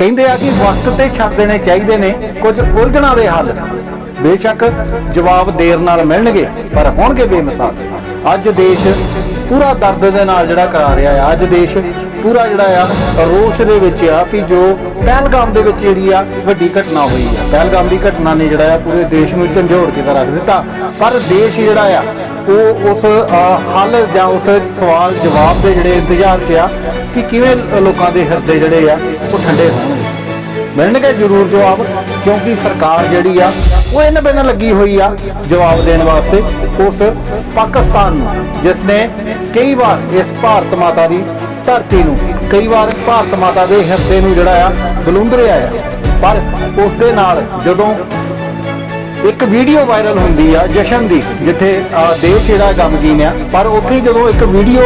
ਕਹਿੰਦੇ ਆ ਕਿ ਵਕਤ ਤੇ ਛੱਡ ਦੇਣੇ ਚਾਹੀਦੇ ਨੇ ਕੁਝ ਉਲਝਣਾਂ ਦੇ ਹੱਲ। ਬੇਸ਼ੱਕ ਜਵਾਬ ਦੇਰ ਨਾਲ ਮਿਲਣਗੇ, ਪਰ ਹੋਣਗੇ ਬੇਮਿਸਾਲ। ਅੱਜ ਦੇਸ਼ ਪੂਰਾ ਦਰਦ ਦੇ ਨਾਲ ਜਿਹੜਾ ਕਰਾ ਰਿਹਾ ਆ, ਅੱਜ ਦੇਸ਼ ਪੂਰਾ ਜਿਹੜਾ ਆ, ਰੋਸ਼ ਦੇ ਵਿੱਚ ਆ ਵੀ ਜੋ ਪਹਿਲਗਾਮ ਦੇ ਵਿੱਚ ਜਿਹੜੀ ਆ ਵੱਡੀ ਘਟਨਾ ਹੋਈ ਆ। ਪਹਿਲਗਾਮ ਦੀ ਘਟਨਾ ਨੇ ਜਿਹੜਾ ਆ ਪੂਰੇ ਦੇਸ਼ ਨੂੰ ਝੰਜੋੜ ਕੇ ਤਾਂ ਰੱਖ ਦਿੱਤਾ। ਪਰ ਦੇਸ਼ ਜਿਹੜਾ ਆ ਉਹ ਉਸ ਹੱਲ ਜਾਂ ਉਸ ਸਵਾਲ ਜਵਾਬ ਦੇ ਜਿਹੜੇ ਇੰਤਜ਼ਾਰ 'ਚ ਆ, ਕਿ ਕਿਵੇਂ ਲੋਕਾਂ ਦੇ ਹਿਰਦੇ ਜਿਹੜੇ ਆ, ਉਹ ਠੰਡੇ ਹੋਣਗੇ? ਮਿਲਣਗੇ ਜ਼ਰੂਰ ਜਵਾਬ, ਕਿਉਂਕਿ ਸਰਕਾਰ ਜਿਹੜੀ ਆ, ਉਹ ਇਹਨਾਂ ਬਿਨਾਂ ਲੱਗੀ ਹੋਈ ਆ ਜਵਾਬ ਦੇਣ ਵਾਸਤੇ। ਉਸ ਪਾਕਿਸਤਾਨ ਨੂੰ, ਜਿਸ ਨੇ ਕਈ ਵਾਰ ਇਸ ਭਾਰਤ ਮਾਤਾ ਦੀ ਧਰਤੀ ਨੂੰ, ਕਈ ਵਾਰ ਭਾਰਤ ਮਾਤਾ ਦੇ ਹਿਰਦੇ ਨੂੰ ਜਿਹੜਾ ਆ ਬਲੁੰਦਰਿਆ ਆ। ਪਰ ਉਸ ਦੇ ਨਾਲ ਜਦੋਂ ਇੱਕ ਵੀਡੀਓ ਵਾਇਰਲ ਹੁੰਦੀ ਆ ਜਸ਼ਨ ਦੀ, ਜਿੱਥੇ ਦੇਸ਼ ਜਿਹੜਾ ਗਮਗੀਨ ਆ। ਪਰ ਉੱਥੇ ਹੀ ਜਦੋਂ ਇੱਕ ਵੀਡੀਓ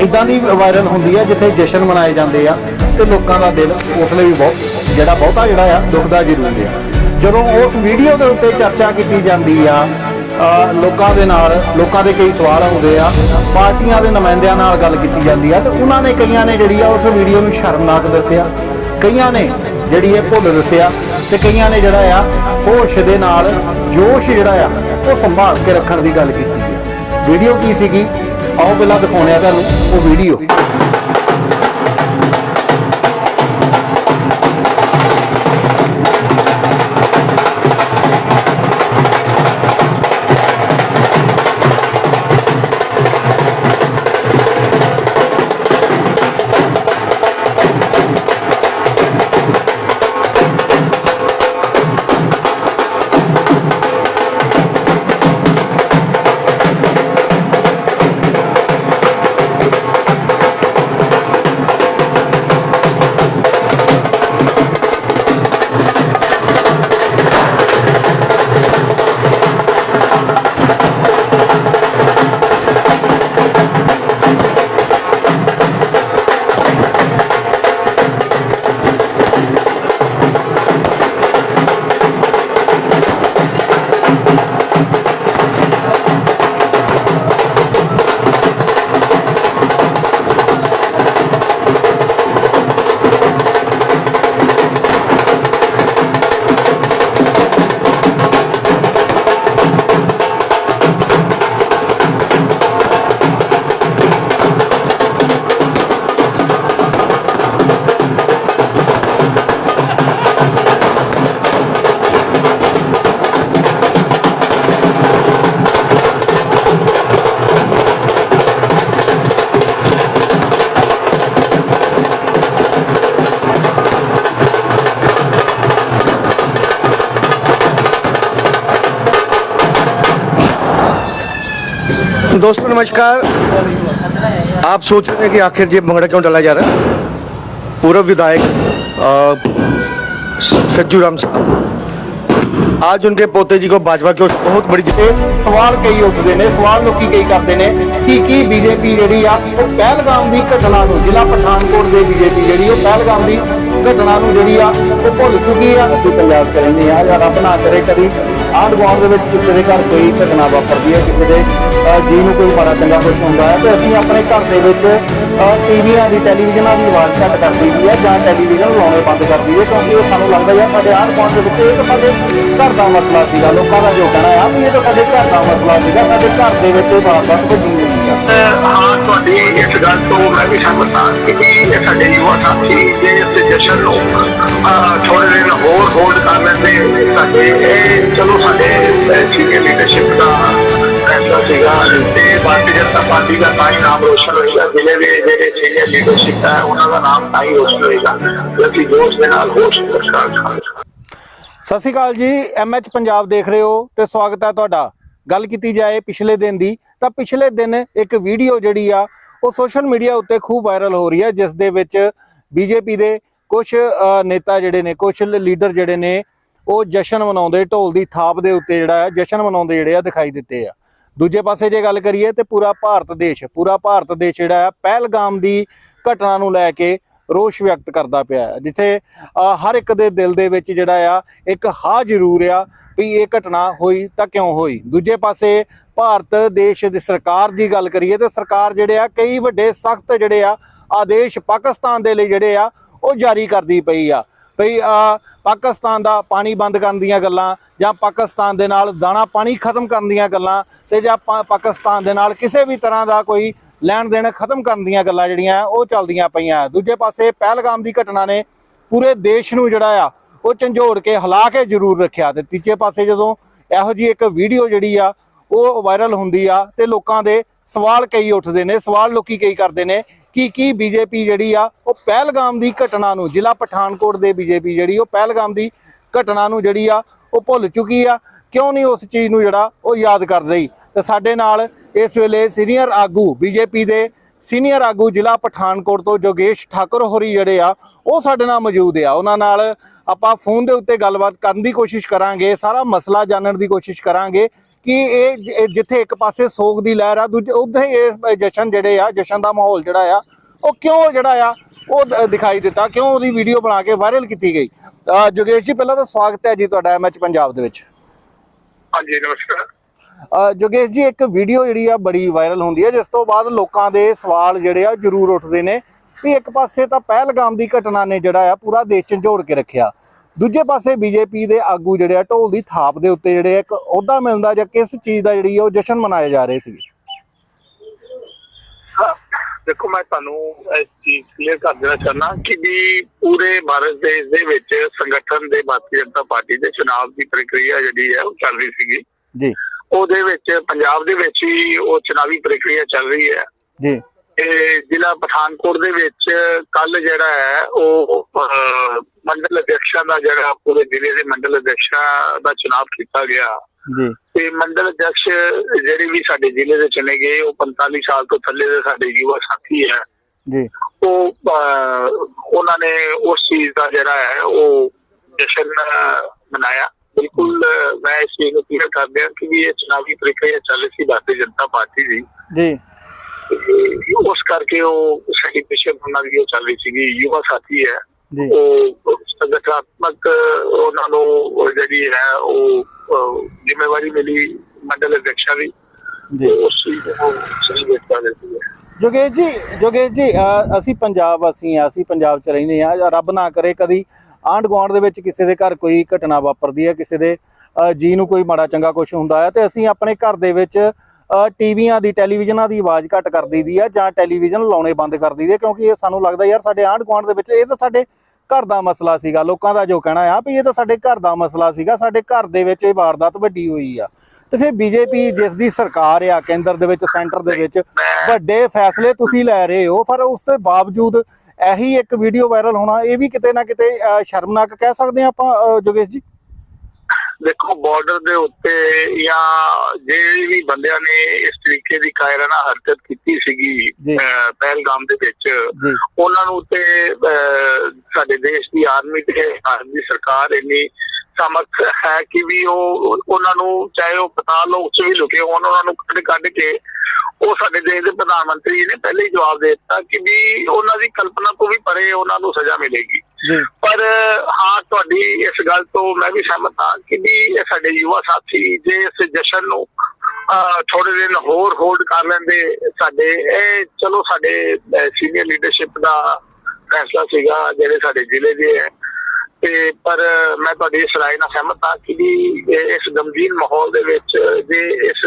ਇਦਾਂ ਦੀ ਵਾਇਰਲ ਹੁੰਦੀ ਆ, ਜਿੱਥੇ ਜਸ਼ਨ ਮਨਾਏ ਜਾਂਦੇ ਆ, ਤੇ ਲੋਕਾਂ ਦਾ ਦਿਲ ਉਸ ਲਈ ਵੀ ਬਹੁਤ, ਜਿਹੜਾ ਬਹੁਤਾ ਜਿਹੜਾ ਆ ਦੁਖਦਾ ਜ਼ਰੂਰ ਆ। ਜਦੋਂ ਉਸ ਵੀਡੀਓ ਦੇ ਉੱਤੇ ਚਰਚਾ ਕੀਤੀ ਜਾਂਦੀ ਆ ਲੋਕਾਂ ਦੇ ਨਾਲ, ਲੋਕਾਂ ਦੇ ਕਈ ਸਵਾਲ ਆਉਂਦੇ ਆ, ਪਾਰਟੀਆਂ ਦੇ ਨੁਮਾਇੰਦਿਆਂ ਨਾਲ ਗੱਲ ਕੀਤੀ ਜਾਂਦੀ ਆ, ਤੇ ਉਹਨਾਂ ਨੇ ਕਈਆਂ ਨੇ ਜਿਹੜੀ ਆ ਉਸ ਵੀਡੀਓ ਨੂੰ ਸ਼ਰਮਨਾਕ ਦੱਸਿਆ। ਕਈਆਂ ਨੇ ਜਿਹੜੀ ਇਹ ਭੁੱਲ ਦੱਸਿਆ, ਤੇ ਕਈਆਂ ਨੇ ਜਿਹੜਾ ਆ ਹੋਸ਼ ਦੇ ਨਾਲ ਜੋਸ਼ ਜਿਹੜਾ ਆ, ਉਹ ਸੰਭਾਲ ਕੇ ਰੱਖਣ ਦੀ ਗੱਲ ਕੀਤੀ ਹੈ ਵੀਡੀਓ ਕੀ ਸੀਗੀ? ਆਓ ਪਹਿਲਾਂ ਦਿਖਾਉਂਦੇ ਆ ਤੁਹਾਨੂੰ ਉਹ ਵੀਡੀਓ। दोस्तों नमस्कार आप सोच रहे हैं कि आखिर ये भंगड़ा क्यों डाला जा रहा है पूर्व विधायक अ, सज्जू राम साहब आज उनके पोते जी को भाजपा की ओर से बहुत बड़ी ਤੇ ਸਵਾਲ ਕਈ ਉੱਠਦੇ ਨੇ ਸਵਾਲ ਲੋਕੀ ਕਈ ਕਰਦੇ ਨੇ ਕਿ ਕੀ ਬੀਜੇਪੀ ਜਿਹੜੀ ਆ ਉਹ ਪਹਿਲਗਾਮ ਦੀ ਘਟਨਾ ਨੂੰ ਜ਼ਿਲ੍ਹਾ ਪਠਾਨਕੋਟ ਦੇ ਬੀਜੇਪੀ ਜਿਹੜੀ ਉਹ ਪਹਿਲਗਾਮ ਦੀ ਘਟਨਾ ਨੂੰ ਜਿਹੜੀ ਆ ਉਹ ਭੁੱਲ ਚੁੱਕੀ ਆ ਅਸੀਂ ਪੰਜਾਬ 'ਚ ਰਹਿੰਦੇ ਆ ਜਾਂ ਰੱਬ ਨਾ ਕਰੇ ਕਦੀ ਆਂਢ ਗੁਆਂਢ ਦੇ ਵਿੱਚ ਕਿਸੇ ਦੇ ਘਰ ਕੋਈ ਘਟਨਾ ਵਾਪਰਦੀ ਹੈ ਕਿਸੇ ਦੇ ਅਹ, ਜੀ ਨੂੰ ਕੋਈ ਮਾੜਾ ਚੰਗਾ ਕੁਝ ਹੁੰਦਾ ਹੈ ਤੇ ਅਸੀਂ ਆਪਣੇ ਘਰ ਦੇ ਵਿੱਚ ਟੀਵੀਆਂ ਦੀ ਟੈਲੀਵਿਜ਼ਨਾਂ ਦੀ ਆਵਾਜ਼ ਘੱਟ ਕਰ ਦਈਦੀ ਹੈ ਜਾਂ ਟੈਲੀਵਿਜ਼ਨ ਲਾਉਣੇ ਬੰਦ ਕਰ ਦਈਏ ਕਿਉਂਕਿ ਇਹ ਸਾਨੂੰ ਲੱਗਦਾ ਹੈ ਸਾਡੇ ਆਂਢ ਗੁਆਂਢ ਦੇ ਵਿੱਚ ਇਹ ਤਾਂ ਸਾਡੇ ਘਰ ਦਾ ਮਸਲਾ ਸੀਗਾ ਲੋਕਾਂ ਦਾ ਜੋ ਕਹਿਣਾ ਆ ਵੀ ਇਹ ਤਾਂ ਸਾਡੇ ਘਰ ਦਾ ਮਸਲਾ ਸੀਗਾ ਸਾਡੇ ਘਰ ਦੇ ਵਿੱਚ ਇਹ ਵਾਰਦਾਤ ਵੱਡੀ ਹੋਈ ਆ ਹਾਂ ਤੁਹਾਡੀ ਇਸ ਗੱਲ ਤੋਂ ਮੈਂ ਵੀ ਸਹਿਮਤ ਕਿ ਸਾਡੇ ਯੁਵਾ ਸਾਥੀ ਜੇ ਇਸ ਜਸ਼ਨ ਨੂੰ ਥੋੜੇ ਦਿਨ ਹੋਰ ਹੋਲਡ ਕਰ ਲੈਂਦੇ ਸਾਡੇ ਇਹ, ਚਲੋ ਸਾਡੇ ਸੀਨੀਅਰ ਲੀਡਰਸ਼ਿਪ ਦਾ ਫੈਸਲਾ ਸੀਗਾ। ਤੇ ਭਾਰਤੀ ਜਨਤਾ ਪਾਰਟੀ ਦਾ ਤਾਂ ਹੀ ਨਾਮ ਰੋਸ਼ਨ ਹੋਏਗਾ। ਜ਼ਿਲ੍ਹੇ ਦੇ ਜਿਹੜੇ ਸੀਨੀਅਰ ਲੀਡਰਸ਼ਿਪ ਹੈ, ਉਹਨਾਂ ਦਾ ਨਾਮ ਤਾਂ ਹੀ ਰੋਸ਼ਨ ਹੋਏਗਾ। ਜੇ ਜੋਸ਼ ਦੇ ਨਾਲ ਹੋਸ਼ ਕਰ ਸਤਿ ਸ਼੍ਰੀ ਅਕਾਲ ਜੀ। ਐਮਐਚ ਪੰਜਾਬ ਦੇਖ ਰਹੇ ਹੋ ਤੇ ਸਵਾਗਤ ਹੈ ਤੁਹਾਡਾ। ਗੱਲ ਕੀਤੀ ਜਾਏ ਪਿਛਲੇ ਦਿਨ ਦੀ, ਤਾਂ ਪਿਛਲੇ ਦਿਨ ਇੱਕ ਵੀਡੀਓ ਜਿਹੜੀ ਆ, ਉਹ ਸੋਸ਼ਲ ਮੀਡੀਆ ਉੱਤੇ ਖੂਬ ਵਾਇਰਲ ਹੋ ਰਹੀ ਹੈ, ਜਿਸ ਦੇ ਵਿੱਚ ਬੀਜੇਪੀ ਦੇ ਕੁਝ ਨੇਤਾ ਜਿਹੜੇ ਨੇ ਕੁਝ ਲੀਡਰ ਜਿਹੜੇ ਨੇ, ਉਹ ਜਸ਼ਨ ਮਨਾਉਂਦੇ, ਢੋਲ ਦੀ ਥਾਪ ਦੇ ਉੱਤੇ ਜਿਹੜਾ ਹੈ, ਜਸ਼ਨ ਮਨਾਉਂਦੇ ਜਿਹੜੇ ਆ, ਦਿਖਾਈ ਦਿੱਤੇ ਆ। ਦੂਜੇ ਪਾਸੇ ਜੇ ਗੱਲ ਕਰੀਏ ਤੇ ਪੂਰਾ ਭਾਰਤ ਦੇਸ਼, ਪੂਰਾ ਭਾਰਤ ਦੇਸ਼ ਜਿਹੜਾ ਹੈ, ਪਹਿਲਗਾਮ ਦੀ ਘਟਨਾ ਨੂੰ ਲੈ ਕੇ ਰੋਸ਼ ਵਿਅਕਤ ਕਰਦਾ ਪਿਆ ਹੈ, ਜਿੱਥੇ ਹਰ ਇੱਕ ਦੇ ਦਿਲ ਦੇ ਵਿੱਚ ਜਿਹੜਾ ਆ, ਇੱਕ ਹਾਂ ਜ਼ਰੂਰ ਆ ਵੀ ਇਹ ਘਟਨਾ ਹੋਈ ਤਾਂ ਕਿਉਂ ਹੋਈ। ਦੂਜੇ ਪਾਸੇ, ਭਾਰਤ ਦੇਸ਼ ਦੀ ਸਰਕਾਰ ਦੀ ਗੱਲ ਕਰੀਏ ਤੇ ਸਰਕਾਰ ਜਿਹੜੇ ਆ, ਕਈ ਵੱਡੇ ਸਖਤ ਜਿਹੜੇ ਆ, ਆਦੇਸ਼ ਪਾਕਿਸਤਾਨ ਦੇ ਲਈ ਜਿਹੜੇ ਆ, ਉਹ ਜਾਰੀ ਕਰਦੀ ਪਈ ਆ। ਭਈ ਪਾਕਿਸਤਾਨ ਦਾ ਪਾਣੀ ਬੰਦ ਕਰਨ ਦੀਆਂ ਗੱਲਾਂ ਜਾਂ ਪਾਕਿਸਤਾਨ ਦੇ ਨਾਲ ਦਾਣਾ ਪਾਣੀ ਖਤਮ ਕਰਨ ਦੀਆਂ ਗੱਲਾਂ ਤੇ ਜਾਂ ਪਾਕਿਸਤਾਨ ਦੇ ਨਾਲ ਕਿਸੇ ਵੀ ਤਰ੍ਹਾਂ ਦਾ ਕੋਈ ਲੈਣ ਦੇਣ ਖਤਮ ਕਰਨ ਦੀਆਂ ਗੱਲਾਂ ਜਿਹੜੀਆਂ ਉਹ ਚੱਲਦੀਆਂ ਪਈਆਂ। ਦੂਜੇ ਪਾਸੇ ਪਹਿਲਗਾਮ ਦੀ ਘਟਨਾ ਨੇ ਪੂਰੇ ਦੇਸ਼ ਨੂੰ ਜਿਹੜਾ ਆ, ਉਹ ਝੰਜੋੜ ਕੇ ਹਿਲਾ ਕੇ ਜ਼ਰੂਰ ਰੱਖਿਆ ਤੇ ਤੀਜੇ ਪਾਸੇ ਜਦੋਂ ਇਹੋ ਜੀ ਇੱਕ ਵੀਡੀਓ ਜਿਹੜੀ ਆ, ਉਹ ਵਾਇਰਲ ਹੁੰਦੀ ਆ ਤੇ ਲੋਕਾਂ ਦੇ ਸਵਾਲ ਕਈ ਉੱਠਦੇ ਨੇ, ਸਵਾਲ ਲੋਕੀ ਕਈ ਕਰਦੇ ਨੇ ਕਿ ਕੀ ਬੀਜੇਪੀ ਜਿਹੜੀ ਆ, ਉਹ ਪਹਿਲਗਾਮ ਦੀ ਘਟਨਾ ਨੂੰ, ਜ਼ਿਲ੍ਹਾ ਪਠਾਨਕੋਟ ਦੇ ਬੀਜੇਪੀ ਜਿਹੜੀ, ਉਹ ਪਹਿਲਗਾਮ ਦੀ ਘਟਨਾ ਨੂੰ ਜਿਹੜੀ ਆ, ਉਹ ਭੁੱਲ ਚੁੱਕੀ ਆ। ਕਿਉਂ ਨਹੀਂ ਉਸ ਚੀਜ਼ ਨੂੰ ਜਿਹੜਾ ਉਹ ਯਾਦ ਕਰ ਰਹੀ? ਤੇ ਸਾਡੇ ਨਾਲ ਇਸ ਵੇਲੇ ਸੀਨੀਅਰ ਆਗੂ ਬੀਜੇਪੀ ਦੇ ਸੀਨੀਅਰ ਆਗੂ ਜ਼ਿਲ੍ਹਾ ਪਠਾਨਕੋਟ ਤੋਂ ਜੋਗੇਸ਼ ਠਾਕੁਰ ਹੋਰੀ ਜਿਹੜੇ ਆ, ਉਹ ਸਾਡੇ ਨਾਲ ਮੌਜੂਦ ਆ। ਉਹਨਾਂ ਨਾਲ ਆਪਾਂ ਫੋਨ ਦੇ ਉੱਤੇ ਗੱਲਬਾਤ ਕਰਨ ਦੀ ਕੋਸ਼ਿਸ਼ ਕਰਾਂਗੇ, ਸਾਰਾ ਮਸਲਾ ਜਾਣਨ ਦੀ ਕੋਸ਼ਿਸ਼ ਕਰਾਂਗੇ ਕਿ ਇਹ ਜਿੱਥੇ ਇੱਕ ਪਾਸੇ ਸੋਗ ਦੀ ਲਹਿਰ ਆ, ਦੂਜੇ ਉੱਥੇ ਇਹ ਜਸ਼ਨ ਜਿਹੜੇ ਆ, ਜਸ਼ਨ ਦਾ ਮਾਹੌਲ ਜਿਹੜਾ ਆ, ਉਹ ਕਿਉਂ ਜਿਹੜਾ ਆ, ਉਹ ਦਿਖਾਈ ਦਿੱਤਾ, ਕਿਉਂ ਉਹਦੀ ਵੀਡੀਓ ਬਣਾ ਕੇ ਵਾਇਰਲ ਕੀਤੀ ਗਈ? ਅਹ ਜੋਗੇਸ਼ ਜੀ, ਪਹਿਲਾਂ ਤਾਂ ਸਵਾਗਤ ਹੈ ਜੀ ਤੁਹਾਡਾ ਐਮਐਚ ਪੰਜਾਬ ਦੇ ਵਿੱਚ। ਹਾਂਜੀ, ਨਮਸਕਾਰ। ਜੋਗੇਸ਼ ਜੀ, ਇੱਕ ਵੀਡੀਓ ਜਿਹੜੀ ਆ ਬੜੀ ਵਾਇਰਲ ਹੁੰਦੀ ਹੈ ਜਿਸ ਤੋਂ ਬਾਅਦ ਲੋਕਾਂ ਦੇ ਸਵਾਲ ਜਿਹੜੇ ਆ ਜ਼ਰੂਰ ਉੱਠਦੇ ਨੇ ਵੀ ਇੱਕ ਪਾਸੇ ਤਾਂ ਪਹਿਲਗਾਮ ਦੀ ਘਟਨਾ ਨੇ ਜਿਹੜਾ ਆ ਪੂਰਾ ਦੇਸ਼ ਝੰਜੋੜ ਕੇ ਰੱਖਿਆ। ਦੂਜੇ ਪਾਸੇ ਬੀਜੇਪੀ ਦੇ ਆਗੂ ਜਿਹੜੇ ਆ ਢੋਲ ਦੀ ਥਾਪ ਦੇ ਉੱਤੇ ਜਿਹੜੇ ਇੱਕ ਅਹੁਦਾ ਮਿਲਦਾ ਜਾਂ ਕਿਸ ਚੀਜ਼ ਦਾ ਜਿਹੜੀ ਆ ਉਹ ਜਸ਼ਨ ਮਨਾਏ ਜਾ ਰਹੇ ਸੀ ਦੇਖੋ ਮੈਂ ਤੁਹਾਨੂੰ ਇਸ ਚੀਜ਼ ਕਲੀਅਰ ਕਰ ਦੇਣਾ ਚਾਹੁੰਦਾ ਕਿ ਵੀ ਪੂਰੇ ਭਾਰਤ ਦੇਸ਼ ਦੇ ਵਿੱਚ ਸੰਗਠਨ ਦੇ ਭਾਰਤੀ ਜਨਤਾ ਪਾਰਟੀ ਦੇ ਚੁਣਾਵ ਦੀ ਪ੍ਰਕਿਰਿਆ ਜਿਹੜੀ ਹੈ ਉਹ ਚੱਲ ਰਹੀ ਸੀਗੀ। ਜੀ। ਉਹਦੇ ਵਿੱਚ ਪੰਜਾਬ ਦੇ ਵਿੱਚ ਹੀ ਉਹ ਚੁਣਾਵੀ ਪ੍ਰਕਿਰਿਆ ਚੱਲ ਰਹੀ ਹੈ। ਜੀ। ਇਹ ਜ਼ਿਲ੍ਹਾ ਪਠਾਨਕੋਟ ਦੇ ਵਿੱਚ ਕੱਲ ਜਿਹੜਾ ਹੈ ਉਹ ਮੰਡਲ ਅਧਿਕਸ਼ਾਂ ਦਾ ਜਿਹੜਾ ਪੂਰੇ ਜ਼ਿਲ੍ਹੇ ਦੇ ਮੰਡਲ ਅਧਿਕਸ਼ਾਂ ਦਾ ਚੁਣਾਵ ਕੀਤਾ ਗਿਆ। ਜੀ। ਤੇ ਮੰਡਲ ਅਧਿਕਸ਼ ਜਿਹੜੇ ਵੀ ਸਾਡੇ ਜ਼ਿਲ੍ਹੇ ਦੇ ਚੁਣੇ ਗਏ ਉਹ 45 ਸਾਲ ਤੋਂ ਥੱਲੇ ਦੇ ਸਾਡੇ ਯੁਵਾ ਸਾਥੀ ਹੈ। ਜੀ। ਉਹ ਉਹਨਾਂ ਨੇ ਉਸ ਚੀਜ਼ ਦਾ ਜਿਹੜਾ ਹੈ ਉਹ ਜਸ਼ਨ ਮਨਾਇਆ। ਬਿਲਕੁਲ ਮੈਂ ਇਸ ਚੀਜ਼ ਨੂੰ ਕਲੀਅਰ ਕਰ ਦਿਆਂ ਕਿ ਇਹ ਚੁਣਾਵੀ ਪ੍ਰਕਿਰਿਆ ਚੱਲ ਰਹੀ ਸੀ ਭਾਰਤੀ ਜਨਤਾ ਪਾਰਟੀ ਦੀ। ਜੀ। ਉਸ ਕਰਕੇ ਉਹ ਸੈਲੀਬ੍ਰੇਸ਼ਨ ਉਹਨਾਂ ਦੀ ਚੱਲ ਰਹੀ ਸੀਗੀ। ਯੁਵਾ ਸਾਥੀ ਹੈ। ਉਹ ਸੰਗਠਨਾਤਮਕ ਉਹਨਾਂ ਨੂੰ ਜਿਹੜੀ ਹੈ ਉਹ ਜ਼ਿੰਮੇਵਾਰੀ ਮਿਲੀ ਮੰਡਲ ਅਧਿਕਸ਼ਾ ਦੀ। ਜੀ। ਉਸ ਚੀਜ਼ ਨੂੰ ਸੈਲੀਬ੍ਰੇਟ ਕਰ ਰਹੇ ਸੀ ਜੋਗੇਸ਼ ਜੀ ਜੋਗੇਸ਼ ਜੀ ਅਸੀਂ ਪੰਜਾਬ ਵਾਸੀ ਆ ਅਸੀਂ ਪੰਜਾਬ 'ਚ ਰਹਿੰਦੇ ਆ ਰੱਬ ਨਾ ਕਰੇ ਕਦੀ ਆਂਢ ਗੁਆਂਢ ਦੇ ਵਿੱਚ ਕਿਸੇ ਦੇ ਘਰ ਕੋਈ ਘਟਨਾ ਵਾਪਰਦੀ ਹੈ ਕਿਸੇ ਦੇ ਜੀ ਨੂੰ ਕੋਈ ਮਾੜਾ ਚੰਗਾ ਕੁਝ ਹੁੰਦਾ ਹੈ ਤੇ ਅਸੀਂ ਆਪਣੇ ਘਰ ਦੇ ਵਿੱਚ ਟੀਵੀਆਂ ਦੀ ਟੈਲੀਵਿਜ਼ਨਾਂ ਦੀ ਆਵਾਜ਼ ਘੱਟ ਕਰ ਦਈਦੀ ਆ ਜਾਂ ਟੈਲੀਵਿਜ਼ਨ ਲਾਉਣੇ ਬੰਦ ਕਰ ਦਈਦੇ ਕਿਉਂਕਿ ਇਹ ਸਾਨੂੰ ਲੱਗਦਾ ਯਾਰ ਸਾਡੇ ਆਂਢ ਗੁਆਂਢ ਦੇ ਵਿੱਚ ਇਹ ਤਾਂ ਸਾਡੇ ਘਰ ਦਾ ਮਸਲਾ ਸੀਗਾ। ਲੋਕਾਂ ਦਾ ਜੋ ਕਹਿਣਾ ਆ ਵੀ ਇਹ ਤਾਂ ਸਾਡੇ ਘਰ ਦਾ ਮਸਲਾ ਸੀਗਾ ਸਾਡੇ ਘਰ ਦੇ ਵਿੱਚ ਇਹ ਵਾਰਦਾਤ ਵੱਡੀ ਹੋਈ ਆ। ਤੇ ਫਿਰ ਬੀਜੇਪੀ ਜਿਸ ਦੀ ਸਰਕਾਰ ਆ ਕੇਂਦਰ ਦੇ ਵਿੱਚ ਸੈਂਟਰ ਦੇ ਵਿੱਚ ਵੱਡੇ ਫੈਸਲੇ ਤੁਸੀਂ ਲੈ ਰਹੇ ਹੋ ਪਰ ਉਸ ਦੇ ਬਾਵਜੂਦ ਇਹੀ ਇੱਕ ਵੀਡੀਓ ਵਾਇਰਲ ਹੋਣਾ ਇਹ ਵੀ ਕਿਤੇ ਨਾ ਕਿਤੇ ਸ਼ਰਮਨਾਕ ਕਹਿ ਸਕਦੇ ਹਾਂ ਆਪਾਂ ਅਹ, ਜੋਗੇਸ਼ ਜੀ। ਦੇਖੋ ਬਾਰਡਰ ਦੇ ਉੱਤੇ ਜਾਂ ਜਿਹੜੇ ਵੀ ਬੰਦਿਆਂ ਨੇ ਇਸ ਤਰੀਕੇ ਦੀ ਕਾਇਰਾਨਾ ਹਰਕਤ ਕੀਤੀ ਸੀਗੀ ਪਹਿਲਗਾਮ ਦੇ ਵਿੱਚ ਉਹਨਾਂ ਨੂੰ ਤੇ ਸਾਡੇ ਦੇਸ਼ ਦੀ ਆਰਮੀ ਤੇ ਦੀ ਸਰਕਾਰ ਇੰਨੀ ਸਮਰਥ ਹੈ ਕਿ ਵੀ ਉਹ ਉਹਨਾਂ ਨੂੰ ਚਾਹੇ ਉਹ ਪਤਾਲ ਲੋਕ ਚ ਵੀ ਲੁਕੇ ਹੋਣ ਉਹਨਾਂ ਨੂੰ ਕੱਢ ਕੱਢ ਕੇ ਉਹ ਸਾਡੇ ਦੇਸ਼ ਦੇ ਪ੍ਰਧਾਨ ਮੰਤਰੀ ਨੇ ਪਹਿਲੇ ਹੀ ਜਵਾਬ ਦੇ ਦਿੱਤਾ ਕਿ ਵੀ ਉਹਨਾਂ ਦੀ ਕਲਪਨਾ ਤੋਂ ਵੀ ਪਰੇ ਉਹਨਾਂ ਨੂੰ ਸਜ਼ਾ ਮਿਲੇਗੀ। ਪਰ, ਹਾਂ, ਤੁਹਾਡੀ ਇਸ ਗੱਲ ਤੋਂ ਮੈਂ ਵੀ ਸਹਿਮਤ ਹਾਂ ਕਿ ਵੀ ਇਹ ਸਾਡੇ ਯੁਵਾ ਸਾਥੀ ਜੇ ਇਸ ਜਸ਼ਨ ਨੂੰ ਥੋੜੇ ਦਿਨ ਹੋਰ ਹੋਲਡ ਕਰ ਲੈਂਦੇ, ਸਾਡੇ, ਇਹ ਚਲੋ ਸਾਡੇ ਸੀਨੀਅਰ ਲੀਡਰਸ਼ਿਪ ਦਾ ਫੈਸਲਾ ਸੀਗਾ ਜਿਹੜੇ ਸਾਡੇ ਜ਼ਿਲ੍ਹੇ ਦੇ ਹੈ। ਤੇ ਪਰ ਮੈਂ ਤੁਹਾਡੀ ਇਸ ਨਾਲ ਸਹਿਮਤ ਹਾਂ ਕਿ ਇਸ ਗੰਭੀਰ ਮਾਹੌਲ ਦੇ ਵਿੱਚ ਜੇ ਇਸ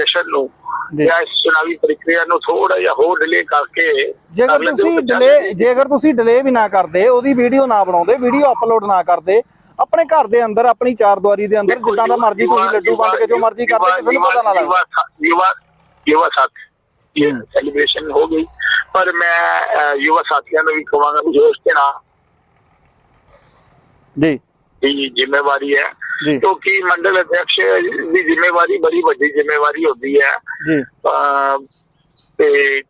ਜਸ਼ਨ ਨੂੰ ਜਾਂ। ਇਸ ਚੁਣਾਵੀ ਪ੍ਰਕਿਰਿਆ ਨੂੰ ਥੋੜਾ ਜਿਹਾ ਹੋਰ ਡਿਲੇ ਕਰਕੇ ਜੇਕਰ ਤੁਸੀਂ ਡਿਲੇ ਜੇਕਰ ਤੁਸੀਂ ਡਿਲੇ ਵੀ ਨਾ ਕਰਦੇ ਉਹਦੀ ਵੀਡੀਓ ਨਾ ਬਣਾਉਂਦੇ ਵੀਡੀਓ ਅਪਲੋਡ ਨਾ ਕਰਦੇ ਆਪਣੇ ਘਰ ਦੇ ਅੰਦਰ ਆਪਣੀ ਚਾਰ ਦੁਆਰੀ ਦੇ ਅੰਦਰ ਜਿੱਦਾਂ ਦਾ ਮਰਜ਼ੀ ਤੁਸੀਂ ਲੱਡੂ ਵੰਡ ਕੇ ਜੋ ਮਰਜ਼ੀ ਕਰਦੇ ਕਿਸੇ ਨੂੰ ਪਤਾ ਨਾ ਲੱਗਦਾ ਯੁਵਾ ਯੁਵਾ ਸਾਥ। ਇਹ ਸੈਲੀਬ੍ਰੇਸ਼ਨ ਹੋ ਗਈ। ਪਰ ਮੈਂ ਯੁਵਾ ਸਾਥੀਆਂ ਨੂੰ ਵੀ ਕਹਾਂਗਾ ਜੋਸ਼ ਦੇ ਨਾਲ ਜੀ। ਦੀ ਜ਼ਿੰਮੇਵਾਰੀ ਹੈ। ਜੀ। ਕਿਉਂਕਿ ਮੰਡਲ ਅਧਿਕਸ਼ ਦੀ ਜ਼ਿੰਮੇਵਾਰੀ ਬੜੀ ਵੱਡੀ ਜ਼ਿੰਮੇਵਾਰੀ ਹੁੰਦੀ ਹੈ। ਜੀ। ਤੇ